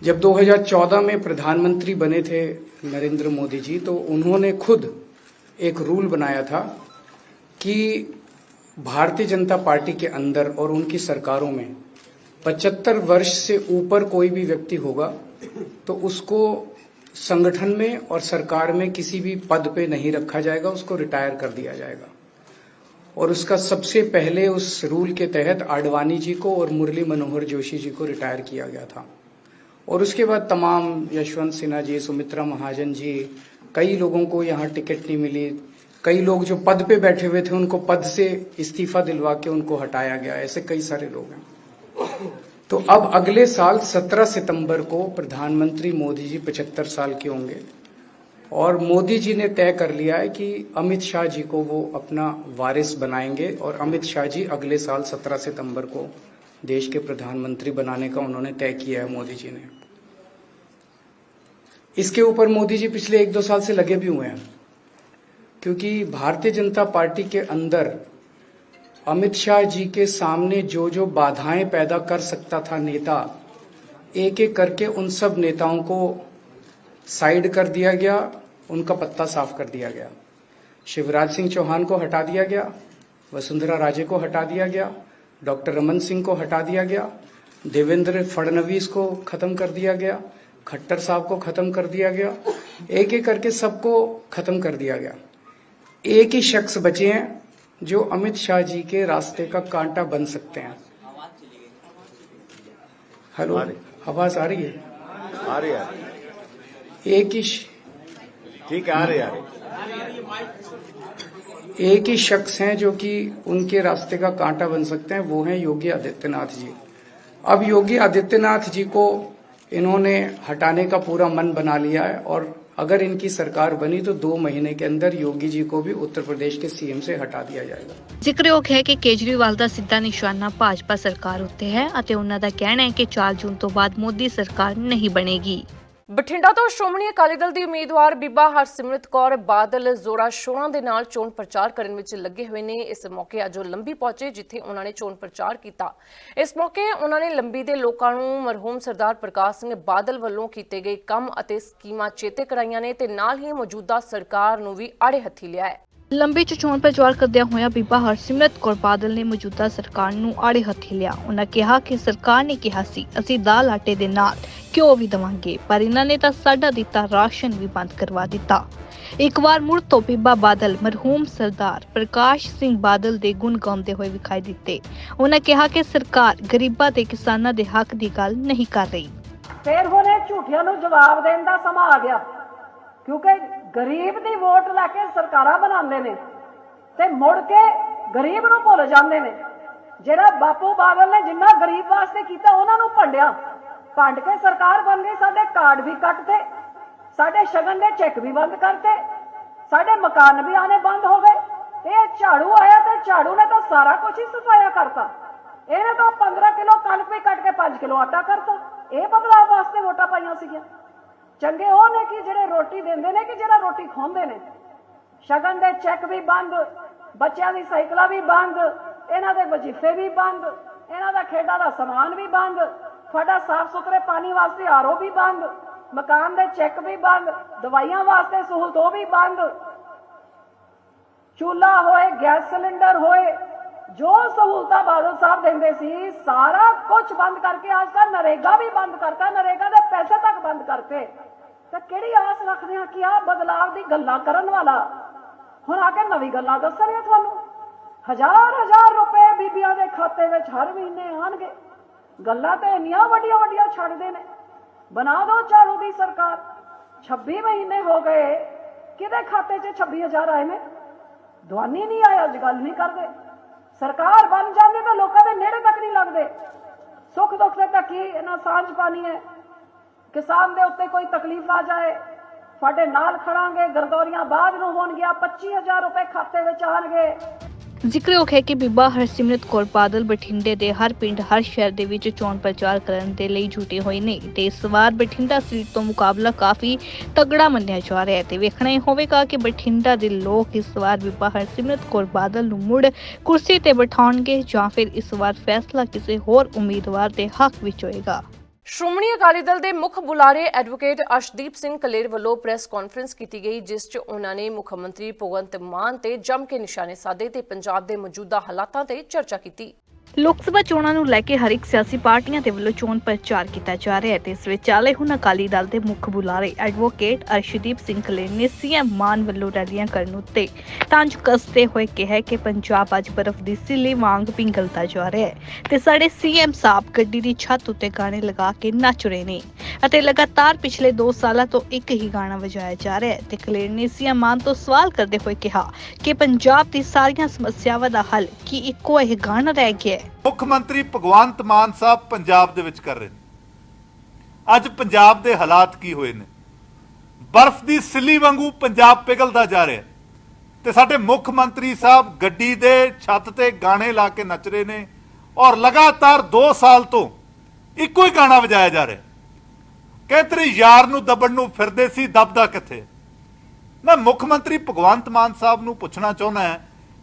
जब 2014 में प्रधानमंत्री बने थे नरेंद्र मोदी जी तो उन्होंने खुद एक रूल बनाया था कि भारतीय जनता पार्टी के अंदर और उनकी सरकारों में 75 वर्ष से ऊपर कोई भी व्यक्ति होगा तो उसको संगठन में और सरकार में किसी भी पद पे नहीं रखा जाएगा, उसको रिटायर कर दिया जाएगा। और उसका सबसे पहले उस रूल के तहत आडवाणी जी को और मुरली मनोहर जोशी जी को रिटायर किया गया था। और उसके बाद तमाम यशवंत सिन्हा जी, सुमित्रा महाजन जी, कई लोगों को यहाँ टिकट नहीं मिली। कई लोग जो पद पे बैठे हुए थे, उनको पद से इस्तीफा दिलवा के उनको हटाया गया। ऐसे कई सारे लोग हैं। तो अब अगले साल 17 सितंबर को प्रधानमंत्री मोदी जी 75 साल के होंगे। और मोदी जी ने तय कर लिया है कि अमित शाह जी को वो अपना वारिस बनाएँगे और अमित शाह जी अगले साल 17 सितंबर को देश के प्रधानमंत्री बनाने का उन्होंने तय किया है मोदी जी ने। इसके ऊपर मोदी जी पिछले एक दो साल से लगे भी हुए हैं, क्योंकि भारतीय जनता पार्टी के अंदर अमित शाह जी के सामने जो जो बाधाएँ पैदा कर सकता था नेता एक एक करके उन सब नेताओं को साइड कर दिया गया, उनका पत्ता साफ़ कर दिया गया। शिवराज सिंह चौहान को हटा दिया गया, वसुंधरा राजे को हटा दिया गया डॉक्टर रमन सिंह को हटा दिया गया देवेंद्र फडणवीस को खत्म कर दिया गया खट्टर साहब को खत्म कर दिया गया एक एक करके सबको खत्म कर दिया गया। एक ही शख्स बचे हैं जो अमित शाह जी के रास्ते का कांटा बन सकते हैं। हेलो आवाज़ आ रही है? आ रही है। एक ही ठीक है आ रही है आ रही है। एक ही शख्स हैं जो कि उनके रास्ते का कांटा बन सकते हैं वो हैं योगी आदित्यनाथ जी अब योगी आदित्यनाथ जी को इन्होंने हटाने का पूरा मन बना लिया है और अगर इनकी सरकार बनी तो दो महीने के अंदर योगी जी को भी उत्तर प्रदेश के सीएम से हटा दिया जाएगा ਜ਼ਿਕਰਯੋਗ ਹੈ ਕਿ ਕੇਜਰੀਵਾਲ ਦਾ ਸਿੱਧਾ ਨਿਸ਼ਾਨਾ ਭਾਜਪਾ ਸਰਕਾਰ ਉੱਤੇ ਹੈ ਅਤੇ ਉਹਨਾਂ ਦਾ ਕਹਿਣਾ ਹੈ ਕਿ 4 ਜੂਨ ਤੋਂ ਬਾਅਦ ਮੋਦੀ ਸਰਕਾਰ ਨਹੀਂ ਬਣੇਗੀ ਬਠਿੰਡਾ ਤੋਂ ਸ਼੍ਰੋਮਣੀ ਅਕਾਲੀ ਦਲ ਦੀ ਉਮੀਦਵਾਰ ਬੀਬਾ ਹਰਸਿਮਰਤ ਕੌਰ ਬਾਦਲ ਜ਼ੋਰਾ ਸ਼ੋਰਾਂ ਦੇ ਨਾਲ ਚੋਣ ਪ੍ਰਚਾਰ ਕਰਨ ਵਿੱਚ ਲੱਗੇ ਹੋਏ ਨੇ। ਇਸ ਮੌਕੇ ਅੱਜ ਉਹ ਲੰਬੀ ਪਹੁੰਚੇ, ਜਿੱਥੇ ਉਹਨਾਂ ਨੇ ਚੋਣ ਪ੍ਰਚਾਰ ਕੀਤਾ। ਇਸ ਮੌਕੇ ਉਹਨਾਂ ਨੇ ਲੰਬੀ ਦੇ ਲੋਕਾਂ ਨੂੰ ਮਰਹੂਮ ਸਰਦਾਰ ਪ੍ਰਕਾਸ਼ ਸਿੰਘ ਬਾਦਲ ਵੱਲੋਂ ਕੀਤੇ ਗਏ ਕੰਮ ਅਤੇ ਸਕੀਮਾਂ ਚੇਤੇ ਕਰਾਈਆਂ ਨੇ ਤੇ ਨਾਲ ਹੀ ਮੌਜੂਦਾ ਸਰਕਾਰ ਨੂੰ ਵੀ ਆੜੇ ਹੱਥੀ ਲਿਆ ਹੈ। ਲੰਬੀ ਚੋਣ ਪ੍ਰਚਾਰ ਕਰਦਿਆਂ ਹੋਇਆ ਬੀਬਾ ਹਰਸਿਮਰਤ ਕੌਰ ਬਾਦਲ ਨੇ ਮੌਜੂਦਾ ਸਰਕਾਰ ਨੂੰ ਆੜੇ ਹੱਥੀ ਲਿਆ। ਉਹਨਾਂ ਕਿਹਾ ਕਿ ਸਰਕਾਰ ਨੇ ਕਿਹਾ ਸੀ, ਅਸੀਂ ਦਾਲ ਆਟੇ ਦੇ ਨਾਲ ਘਿਓ ਵੀ ਦਵਾਂਗੇ, ਪਰ ਇਹਨਾਂ ਨੇ ਤਾਂ ਸਾਡਾ ਦਿੱਤਾ ਰਾਸ਼ਨ ਵੀ ਬੰਦ ਕਰਵਾ ਦਿੱਤਾ। ਇੱਕ ਵਾਰ ਮੁੜ ਤੋਂ ਬੀਬਾ ਬਾਦਲ ਮਰਹੂਮ ਸਰਦਾਰ ਪ੍ਰਕਾਸ਼ ਸਿੰਘ ਬਾਦਲ ਦੇ ਗੁਣ ਗਾਉਂਦੇ ਹੋਏ ਵਿਖਾਈ ਦਿੱਤੇ। ਉਹਨਾਂ ਕਿਹਾ ਕਿ ਸਰਕਾਰ ਗਰੀਬਾਂ ਤੇ ਕਿਸਾਨਾਂ ਦੇ ਹੱਕ ਦੀ ਗੱਲ ਨਹੀਂ ਕਰ ਰਹੀ। ਫਿਰ ਹੁਣ ਇਹ ਝੂਠਿਆਂ ਨੂੰ ਜਵਾਬ ਦੇਣ ਦਾ ਸਮਾਂ ਆ ਗਿਆ, ਕਿਉਂਕਿ ਗਰੀਬ ਦੀ ਵੋਟ ਲੈ ਕੇ ਸਰਕਾਰਾਂ ਬਣਾਉਂਦੇ ਨੇ ਤੇ ਮੁੜ ਕੇ ਗਰੀਬ ਨੂੰ ਭੁੱਲ ਜਾਂਦੇ ਨੇ। ਜਿਹੜਾ ਬਾਪੂ ਬਾਦਲ ਨੇ ਜਿੰਨਾ ਗਰੀਬ ਵਾਸਤੇ ਕੀਤਾ, ਉਹਨਾਂ ਨੂੰ ਭੰਡਿਆ। ਭੰਡ ਕੇ ਸਰਕਾਰ ਬਣ ਗਈ, ਸਾਡੇ ਕਾਰਡ ਵੀ ਕੱਟਤੇ, ਸਾਡੇ ਸ਼ਗਨ ਦੇ ਚੈੱਕ ਵੀ ਬੰਦ ਕਰਤੇ, ਸਾਡੇ ਮਕਾਨ ਵੀ ਆਨੇ ਬੰਦ ਹੋ ਗਏ। ਇਹ ਝਾੜੂ ਆਇਆ ਤੇ ਝਾੜੂ ਨੇ ਤਾਂ ਸਾਰਾ ਕੁਝ ਹੀ ਸਫਾਇਆ ਕਰਤਾ। ਇਹਨੇ ਤਾਂ 15 ਕਿਲੋ ਕਣਕ ਵੀ ਕੱਟ ਕੇ 5 ਕਿਲੋ ਆਟਾ ਕਰਤਾ। ਇਹ ਬਦਲਾਅ ਵਾਸਤੇ ਵੋਟਾਂ ਪਾਈਆਂ ਸੀਗੀਆਂ। ਚੰਗੇ ਉਹ ਨੇ ਕਿ ਜਿਹੜੇ ਰੋਟੀ ਦਿੰਦੇ ਨੇ ਕਿ ਜਿਹੜਾ ਰੋਟੀ ਖਵਾਉਂਦੇ ਨੇ? ਸ਼ਗਨ ਦੇ ਚੈੱਕ ਵੀ ਬੰਦ, ਬੱਚਿਆਂ ਦੀ ਸਾਈਕਲਾਂ ਵੀ ਬੰਦ, ਇਹਨਾਂ ਦੇ ਵਜ਼ੀਫੇ ਵੀ ਬੰਦ, ਇਹਨਾਂ ਦਾ ਖੇਡਾਂ ਦਾ ਸਮਾਨ ਵੀ ਬੰਦ, ਤੁਹਾਡਾ ਸਾਫ਼ ਸੁਥਰੇ ਪਾਣੀ ਵਾਸਤੇ ਆਰਓ ਵੀ ਬੰਦ, ਮਕਾਨ ਦੇ ਚੈੱਕ ਵੀ ਬੰਦ, ਦਵਾਈਆਂ ਵਾਸਤੇ ਸਹੂਲਤ ਉਹ ਵੀ ਬੰਦ। ਚੁੱਲ੍ਹਾ ਹੋਏ, ਗੈਸ ਸਿਲੰਡਰ ਹੋਏ ਜੋ ਸਹੂਲਤਾਂ ਬਾਦਲ ਸਾਹਿਬ ਦਿੰਦੇ ਸੀ, ਸਾਰਾ ਕੁਝ ਬੰਦ ਕਰਕੇ ਅੱਜ ਕੱਲ੍ਹ ਨਰੇਗਾ ਵੀ ਬੰਦ ਕਰਤਾ, ਨਰੇਗਾ ਦੇ ਪੈਸੇ ਤੱਕ ਬੰਦ ਕਰਤੇ। ਤਾਂ ਕਿਹੜੀ ਆਸ ਰੱਖਦੇ ਆ ਕਿ ਆ ਬਦਲਾਵ ਦੀ ਗੱਲਾਂ ਕਰਨ ਵਾਲਾ? ਹੁਣ ਆ ਕੇ ਨਵੀਂ ਗੱਲਾਂ ਦੱਸ ਦੱਸਣਗੇ ਤੁਹਾਨੂੰ। ਹਜ਼ਾਰ ਹਜ਼ਾਰ ਰੁਪਏ ਬੀਬੀਆਂ ਦੇ ਖਾਤੇ ਵਿੱਚ ਹਰ ਮਹੀਨੇ ਆਣਗੇ ਗੱਲਾਂ ਤੇ ਇੰਨੀਆਂ ਵੱਡੀਆਂ ਵੱਡੀਆਂ ਛੱਡਦੇ ਨੇ। ਬਣਾ ਦਿਓ ਝਾੜੂ ਦੀ ਸਰਕਾਰ। 26 ਮਹੀਨੇ ਹੋ ਗਏ, ਕਿਹਦੇ ਖਾਤੇ 'ਚ 26000 ਆਏ ਨੇ? ਦਵਾਨੀ ਨਹੀਂ ਆਇਆ ਅੱਜ ਗੱਲ ਨਹੀਂ ਕਰਦੇ। ਸਰਕਾਰ ਬਣ ਜਾਂਦੀ ਤਾਂ ਲੋਕਾਂ ਦੇ ਨੇੜੇ ਤੱਕ ਨਹੀਂ ਲੱਗਦੇ। ਸੁੱਖ ਦੁੱਖ ਦੇ ਤੱਕ ਹੀ ਇਹਨਾਂ ਸਾਂਝ ਪਾਣੀ ਹੈ। ਕਿਸਾਨ ਦੇ ਉੱਤੇ ਕੋਈ ਤਕਲੀਫ ਆ ਜਾਏ। ਸਾਡੇ ਨਾਲ ਖੜਾਂਗੇ, ਗਰਦੌਰੀਆਂ ਬਾਅਦ ਨੂੰ ਹੋਣਗੀਆਂ 25000 ਰੁਪਏ ਖਾਤੇ ਵਿੱਚ ਆਣਗੇ। ਜ਼ਿਕਰਯੋਗ ਹੈ ਕਿ ਬੀਬਾ ਹਰਸਿਮਰਤ ਕੌਰ ਬਾਦਲ ਬਠਿੰਡੇ ਦੇ ਹਰ ਪਿੰਡ, ਹਰ ਸ਼ਹਿਰ ਦੇ ਵਿੱਚ ਚੋਣ ਪ੍ਰਚਾਰ ਕਰਨ ਦੇ ਲਈ ਜੁਟੇ ਹੋਏ ਨੇ ਤੇ ਇਸ ਵਾਰ ਬਠਿੰਡਾ ਸੀਟ ਤੋਂ ਮੁਕਾਬਲਾ ਕਾਫੀ ਤਗੜਾ ਮੰਨਿਆ ਜਾ ਰਿਹਾ ਹੈ ਤੇ ਵੇਖਣਾ ਇਹ ਹੋਵੇਗਾ ਕਿ ਬਠਿੰਡਾ ਦੇ ਲੋਕ ਇਸ ਵਾਰ ਬੀਬਾ ਹਰਸਿਮਰਤ ਕੌਰ ਬਾਦਲ ਨੂੰ ਮੁੜ ਕੁਰਸੀ ਤੇ ਬਿਠਾਉਣਗੇ ਜਾਂ ਫਿਰ ਇਸ ਵਾਰ ਫੈਸਲਾ ਕਿਸੇ ਹੋਰ ਉਮੀਦਵਾਰ ਦੇ ਹੱਕ ਵਿੱਚ ਹੋਏਗਾ। ਸ਼੍ਰੋਮਣੀ ਅਕਾਲੀ ਦਲ ਦੇ ਮੁੱਖ ਬੁਲਾਰੇ ਐਡਵੋਕੇਟ ਅਰਸ਼ਦੀਪ ਸਿੰਘ ਕਲੇਰ ਵੱਲੋਂ ਪ੍ਰੈਸ ਕਾਨਫਰੰਸ ਕੀਤੀ ਗਈ, ਜਿਸ 'ਚ ਉਹਨਾਂ ਨੇ ਮੁੱਖ ਮੰਤਰੀ ਭਗਵੰਤ ਮਾਨ ਤੇ ਜੰਮ ਕੇ ਨਿਸ਼ਾਨੇ ਸਾਧੇ ਤੇ ਪੰਜਾਬ ਦੇ ਮੌਜੂਦਾ ਹਾਲਾਤਾਂ ਤੇ ਚਰਚਾ ਕੀਤੀ। ਲੋਕ ਸਭਾ ਚੋਣਾਂ ਨੂੰ ਲੈ ਕੇ ਹਰ ਇੱਕ ਸਿਆਸੀ ਪਾਰਟੀਆਂ ਦੇ ਵੱਲੋਂ ਚੋਣ ਪ੍ਰਚਾਰ ਕੀਤਾ ਜਾ ਰਿਹਾ ਹੈ ਤੇ ਇਸ ਵਿਚਾਲੇ ਹੁਣ ਅਕਾਲੀ ਦਲ ਦੇ ਮੁੱਖ ਬੁਲਾਰੇ ਐਡਵੋਕੇਟ ਅਰਸ਼ਦੀਪ ਸਿੰਘ ਕਲੇਰ ਨੇ ਸੀਐਮ ਮਾਨ ਵੱਲੋਂ ਰੈਲੀਆਂ ਕਰਨ ਉੱਤੇ ਤੰਜ ਕੱਸਦੇ ਹੋਏ ਕਿਹਾ ਕਿ ਪੰਜਾਬ ਅੱਜ ਬਰਫ਼ ਦੀ ਸਿੱਲੀ ਵਾਂਗ ਪਿੰਗਲਦਾ ਜਾ ਰਿਹਾ ਹੈ ਤੇ ਸਾਡੇ ਸੀਐਮ ਸਾਹਿਬ ਗੱਡੀ ਦੀ ਛੱਤ ਉੱਤੇ ਗਾਣੇ ਲਗਾ ਕੇ ਨੱਚ ਰਹੇ ਨੇ ਅਤੇ ਲਗਾਤਾਰ ਪਿਛਲੇ 2 ਸਾਲਾਂ ਤੋਂ ਇੱਕ ਹੀ ਗਾਣਾ ਵਜਾਇਆ ਜਾ ਰਿਹਾ ਹੈ ਤੇ ਕਲੇਰ ਨੇ ਸੀਐਮ ਮਾਨ ਤੋਂ ਸਵਾਲ ਕਰਦੇ ਹੋਏ ਕਿਹਾ ਕਿ ਪੰਜਾਬ ਦੀ ਸਾਰੀਆਂ ਸਮੱਸਿਆਵਾਂ ਦਾ ਹੱਲ ਕੀ ਇੱਕੋ ਇਹ ਗਾਣਾ ਰਹਿ ਗਿਆ ਮੁੱਖ ਮੰਤਰੀ ਭਗਵੰਤ ਮਾਨ ਸਾਹਿਬ ਪੰਜਾਬ ਦੇ ਵਿੱਚ ਕਰ ਰਹੇ ਨੇ। ਅੱਜ ਪੰਜਾਬ ਦੇ ਹਾਲਾਤ ਕੀ ਹੋਏ ਨੇ? ਬਰਫ਼ ਦੀ ਸਿੱਲੀ ਵਾਂਗੂ ਪੰਜਾਬ ਪਿਘਲਦਾ ਜਾ ਰਿਹਾ ਤੇ ਸਾਡੇ ਮੁੱਖ ਮੰਤਰੀ ਸਾਹਿਬ ਗੱਡੀ ਦੇ ਛੱਤ ਤੇ ਗਾਣੇ ਲਾ ਕੇ ਨੱਚ ਰਹੇ ਨੇ ਔਰ ਲਗਾਤਾਰ 2 ਸਾਲ ਤੋਂ ਇੱਕੋ ਹੀ ਗਾਣਾ ਵਜਾਇਆ ਜਾ ਰਿਹਾ ਕਹਿੰਦੇ ਯਾਰ ਨੂੰ ਦੱਬਣ ਨੂੰ ਫਿਰਦੇ ਸੀ ਦੱਬਦਾ ਕਿੱਥੇ? ਮੈਂ ਮੁੱਖ ਮੰਤਰੀ ਭਗਵੰਤ ਮਾਨ ਸਾਹਿਬ ਨੂੰ ਪੁੱਛਣਾ ਚਾਹੁੰਦਾ ਹਾਂ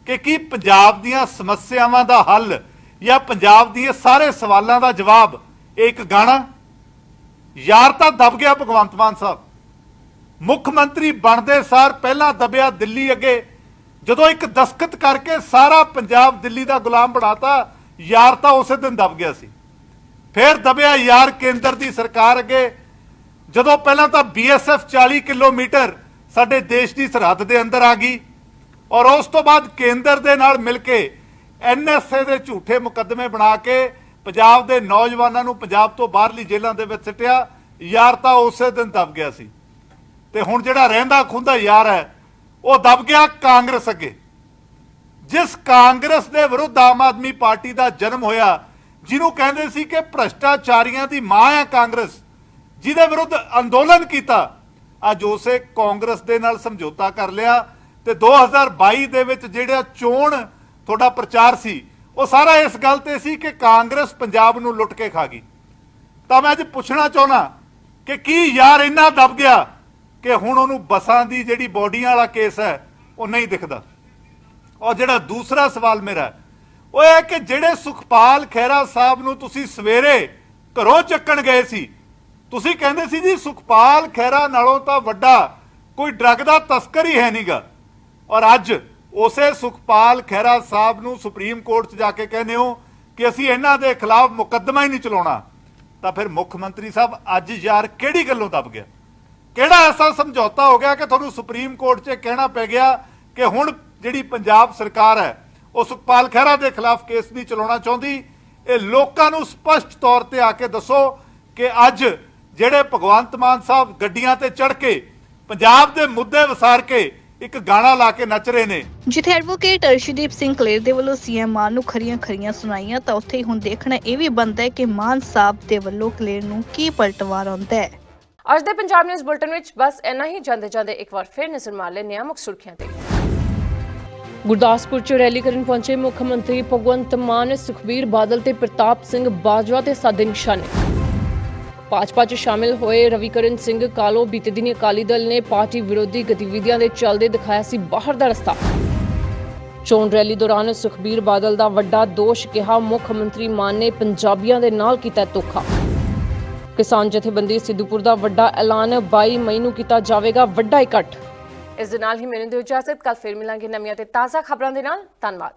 ਕਿ ਕੀ ਪੰਜਾਬ ਦੀਆਂ ਸਮੱਸਿਆਵਾਂ ਦਾ ਹੱਲ ਜਾਂ ਪੰਜਾਬ ਦੀ ਇਹ ਸਾਰੇ ਸਵਾਲਾਂ ਦਾ ਜਵਾਬ ਇਹ ਇੱਕ ਗਾਣਾ? ਯਾਰ ਤਾਂ ਦਬ ਗਿਆ ਭਗਵੰਤ ਮਾਨ ਸਾਹਿਬ। ਮੁੱਖ ਮੰਤਰੀ ਬਣਦੇ ਸਾਰ ਪਹਿਲਾਂ ਦਬਿਆ ਦਿੱਲੀ ਅੱਗੇ। ਜਦੋਂ ਇੱਕ ਦਸਖਤ ਕਰਕੇ ਸਾਰਾ ਪੰਜਾਬ ਦਿੱਲੀ ਦਾ ਗੁਲਾਮ ਬਣਾਤਾ, ਯਾਰ ਤਾਂ ਉਸੇ ਦਿਨ ਦਬ ਗਿਆ ਸੀ। ਫਿਰ ਦਬਿਆ ਯਾਰ ਕੇਂਦਰ ਦੀ ਸਰਕਾਰ ਅੱਗੇ। ਜਦੋਂ ਪਹਿਲਾਂ ਤਾਂ ਬੀਐਸਐਫ 40 ਕਿਲੋਮੀਟਰ ਸਾਡੇ ਦੇਸ਼ ਦੀ ਸਰਹੱਦ ਦੇ ਅੰਦਰ ਆ ਗਈ। ਔਰ ਉਸ ਤੋਂ ਬਾਅਦ ਕੇਂਦਰ ਦੇ ਨਾਲ ਮਿਲ ਕੇ ਐਨਐਸਏ ਦੇ ਝੂਠੇ ਮੁਕੱਦਮੇ ਬਣਾ ਕੇ ਪੰਜਾਬ ਦੇ ਨੌਜਵਾਨਾਂ ਨੂੰ ਪੰਜਾਬ ਤੋਂ ਬਾਹਰਲੀ ਜੇਲ੍ਹਾਂ ਦੇ ਵਿੱਚ ਸਿੱਟਿਆ, ਯਾਰ ਤਾਂ ਉਸੇ ਦਿਨ ਦਬ ਗਿਆ ਸੀ। ਤੇ ਹੁਣ ਜਿਹੜਾ ਰਹਿੰਦਾ ਖੁੰਦਾ ਯਾਰ ਹੈ, ਉਹ ਦਬ ਗਿਆ ਕਾਂਗਰਸ ਅੱਗੇ। ਜਿਸ ਕਾਂਗਰਸ ਦੇ ਵਿਰੁੱਧ ਆਮ ਆਦਮੀ ਪਾਰਟੀ ਦਾ ਜਨਮ ਹੋਇਆ, ਜਿਹਨੂੰ ਕਹਿੰਦੇ ਸੀ ਕਿ ਭ੍ਰਸ਼ਟਾਚਾਰੀਆਂ ਦੀ ਮਾਂ ਹੈ ਕਾਂਗਰਸ, ਜਿਹਦੇ ਵਿਰੁੱਧ ਅੰਦੋਲਨ ਕੀਤਾ, ਅੱਜ ਉਸੇ ਕਾਂਗਰਸ ਦੇ ਨਾਲ ਸਮਝੌਤਾ ਕਰ ਲਿਆ ਤੇ 2022 ਦੇ ਵਿੱਚ ਜਿਹੜਾ ਚੋਣ ਤੁਹਾਡਾ ਪ੍ਰਚਾਰ ਸੀ, ਉਹ ਸਾਰਾ ਇਸ ਗੱਲ ਤੇ ਸੀ ਕਿ ਕਾਂਗਰਸ ਪੰਜਾਬ ਨੂੰ ਲੁੱਟ ਕੇ ਖਾ ਗਈ। ਤਾਂ ਮੈਂ ਅੱਜ ਪੁੱਛਣਾ ਚਾਹੁੰਦਾ ਕਿ ਕੀ ਯਾਰ ਇੰਨਾ ਦਬ ਗਿਆ ਕਿ ਹੁਣ ਉਹਨੂੰ ਬਸਾਂ ਦੀ ਜਿਹੜੀ ਬੋਡੀਆਂ ਵਾਲਾ ਕੇਸ ਹੈ, ਉਹ ਨਹੀਂ ਦਿਖਦਾ? ਔਰ ਜਿਹੜਾ ਦੂਸਰਾ ਸਵਾਲ ਮੇਰਾ ਉਹ ਇਹ ਹੈ ਕਿ ਜਿਹੜੇ ਸੁਖਪਾਲ ਖਹਿਰਾ ਸਾਹਿਬ ਨੂੰ ਤੁਸੀਂ ਸਵੇਰੇ ਘਰੋਂ ਚੱਕਣ ਗਏ ਸੀ, ਤੁਸੀਂ ਕਹਿੰਦੇ ਸੀ ਜੀ ਸੁਖਪਾਲ ਖਹਿਰਾ ਨਾਲੋਂ ਤਾਂ ਵੱਡਾ ਕੋਈ ਡਰੱਗ ਦਾ ਤਸਕਰ ਹੀ ਹੈ ਨਹੀਂਗਾ ਔਰ ਅੱਜ ਉਸੇ ਸੁਖਪਾਲ ਖਹਿਰਾ ਸਾਹਿਬ ਨੂੰ ਸੁਪਰੀਮ ਕੋਰਟ 'ਚ ਜਾ ਕੇ ਕਹਿੰਦੇ ਹੋ ਕਿ ਅਸੀਂ ਇਹਨਾਂ ਦੇ ਖਿਲਾਫ ਮੁਕੱਦਮਾ ਹੀ ਨਹੀਂ ਚਲਾਉਣਾ। ਤਾਂ ਫਿਰ ਮੁੱਖ ਮੰਤਰੀ ਸਾਹਿਬ ਅੱਜ ਯਾਰ ਕਿਹੜੀ ਗੱਲੋਂ ਦਬ ਗਿਆ? ਕਿਹੜਾ ਐਸਾ ਸਮਝੌਤਾ ਹੋ ਗਿਆ ਕਿ ਤੁਹਾਨੂੰ ਸੁਪਰੀਮ ਕੋਰਟ 'ਚ ਕਹਿਣਾ ਪੈ ਗਿਆ ਕਿ ਹੁਣ ਜਿਹੜੀ ਪੰਜਾਬ ਸਰਕਾਰ ਹੈ, ਉਹ ਸੁਖਪਾਲ ਖਹਿਰਾ ਦੇ ਖਿਲਾਫ ਕੇਸ ਨਹੀਂ ਚਲਾਉਣਾ ਚਾਹੁੰਦੀ। ਇਹ ਲੋਕਾਂ ਨੂੰ ਸਪਸ਼ਟ ਤੌਰ ਤੇ ਆ ਕੇ ਦੱਸੋ ਕਿ ਅੱਜ ਜਿਹੜੇ ਭਗਵੰਤ ਮਾਨ ਸਾਹਿਬ ਗੱਡੀਆਂ ਤੇ ਚੜ ਕੇ ਪੰਜਾਬ ਦੇ ਮੁੱਦੇ ਵਿਸਾਰ ਕੇ ਇੱਕ ਗਾਣਾ ਲਾ ਕੇ ਨੱਚ ਰਹੇ ਨੇ। ਜਿੱਥੇ ਐਡਵੋਕੇਟ ਅਰਸ਼ਦੀਪ ਸਿੰਘ ਕਲੇਰ ਦੇ ਵੱਲੋਂ ਸੀਐਮ ਮਾਨ ਨੂੰ ਖਰੀਆਂ ਖਰੀਆਂ ਸੁਣਾਈਆਂ ਤਾਂ ਉੱਥੇ ਹੀ ਹੁਣ ਦੇਖਣਾ ਇਹ ਵੀ ਬਣਦਾ ਹੈ ਕਿ ਮਾਨ ਸਾਹਿਬ ਦੇ ਵੱਲੋਂ ਕਲੇਰ ਨੂੰ ਕੀ ਪਲਟਵਾਰ ਆਉਂਦਾ ਹੈ। ਅੱਜ ਦੇ ਪੰਜਾਬ ਨਿਊਜ਼ ਬੁਲਟਨ ਵਿੱਚ ਬਸ ਇੰਨਾ ਹੀ। ਜਾਂਦੇ ਜਾਂਦੇ ਇੱਕ ਵਾਰ ਫਿਰ ਨਜ਼ਰ ਮਾਰ ਲੈਂਦੇ ਹਾਂ ਮੁੱਖ ਸੁਰਖੀਆਂ ਤੇ। ਗੁਰਦਾਸਪੁਰ ਚ ਰੈਲੀ ਕਰਨ ਪਹੁੰਚੇ ਮੁੱਖ ਮੰਤਰੀ ਭਗਵੰਤ ਮਾਨ ਸੁਖਬੀਰ ਬਾਦਲ ਤੇ ਪ੍ਰਤਾਪ ਸਿੰਘ ਬਾਜਵਾ ਤੇ ਸਾਦੇ ਨਿਸ਼ਾਨੇ। ਭਾਜਪਾ ਚ ਸ਼ਾਮਿਲ ਹੋਏ ਰਵੀਕਰਨ ਸਿੰਘ ਕਾਲੋ ਬੀਤੇ ਦਿਨੀ ਅਕਾਲੀ ਦਲ ਨੇ ਪਾਰਟੀ ਵਿਰੋਧੀ ਗਤੀਵਿਧੀਆਂ ਦੇ ਚੱਲਦੇ ਦਿਖਾਇਆ ਸੀ ਬਾਹਰ ਦਾ ਰਸਤਾ। ਚੋਣ ਰੈਲੀ ਦੌਰਾਨ ਸੁਖਬੀਰ ਬਾਦਲ ਦਾ ਵੱਡਾ ਦੋਸ਼ ਕਿਹਾ, ਮੁੱਖ ਮੰਤਰੀ ਮਾਨ ਨੇ ਪੰਜਾਬੀਆਂ ਦੇ ਨਾਲ ਕੀਤਾ ਧੋਖਾ। ਕਿਸਾਨ ਜਥੇਬੰਦੀ ਸਿੱਧੂਪੁਰ ਦਾ ਵੱਡਾ ਐਲਾਨ 22 ਮਈ ਨੂੰ ਕੀਤਾ ਜਾਵੇਗਾ ਵੱਡਾ ਇਕੱਠ। ਇਸ ਦੇ ਨਾਲ ਹੀ ਮੈਨੂੰ ਦਿਓ ਇਜਾਜ਼ਤ ਕੱਲ ਫਿਰ ਮਿਲਾਂਗੇ ਨਵੀਆਂ ਤੇ ਤਾਜ਼ਾ ਖਬਰਾਂ ਦੇ ਨਾਲ। ਧੰਨਵਾਦ।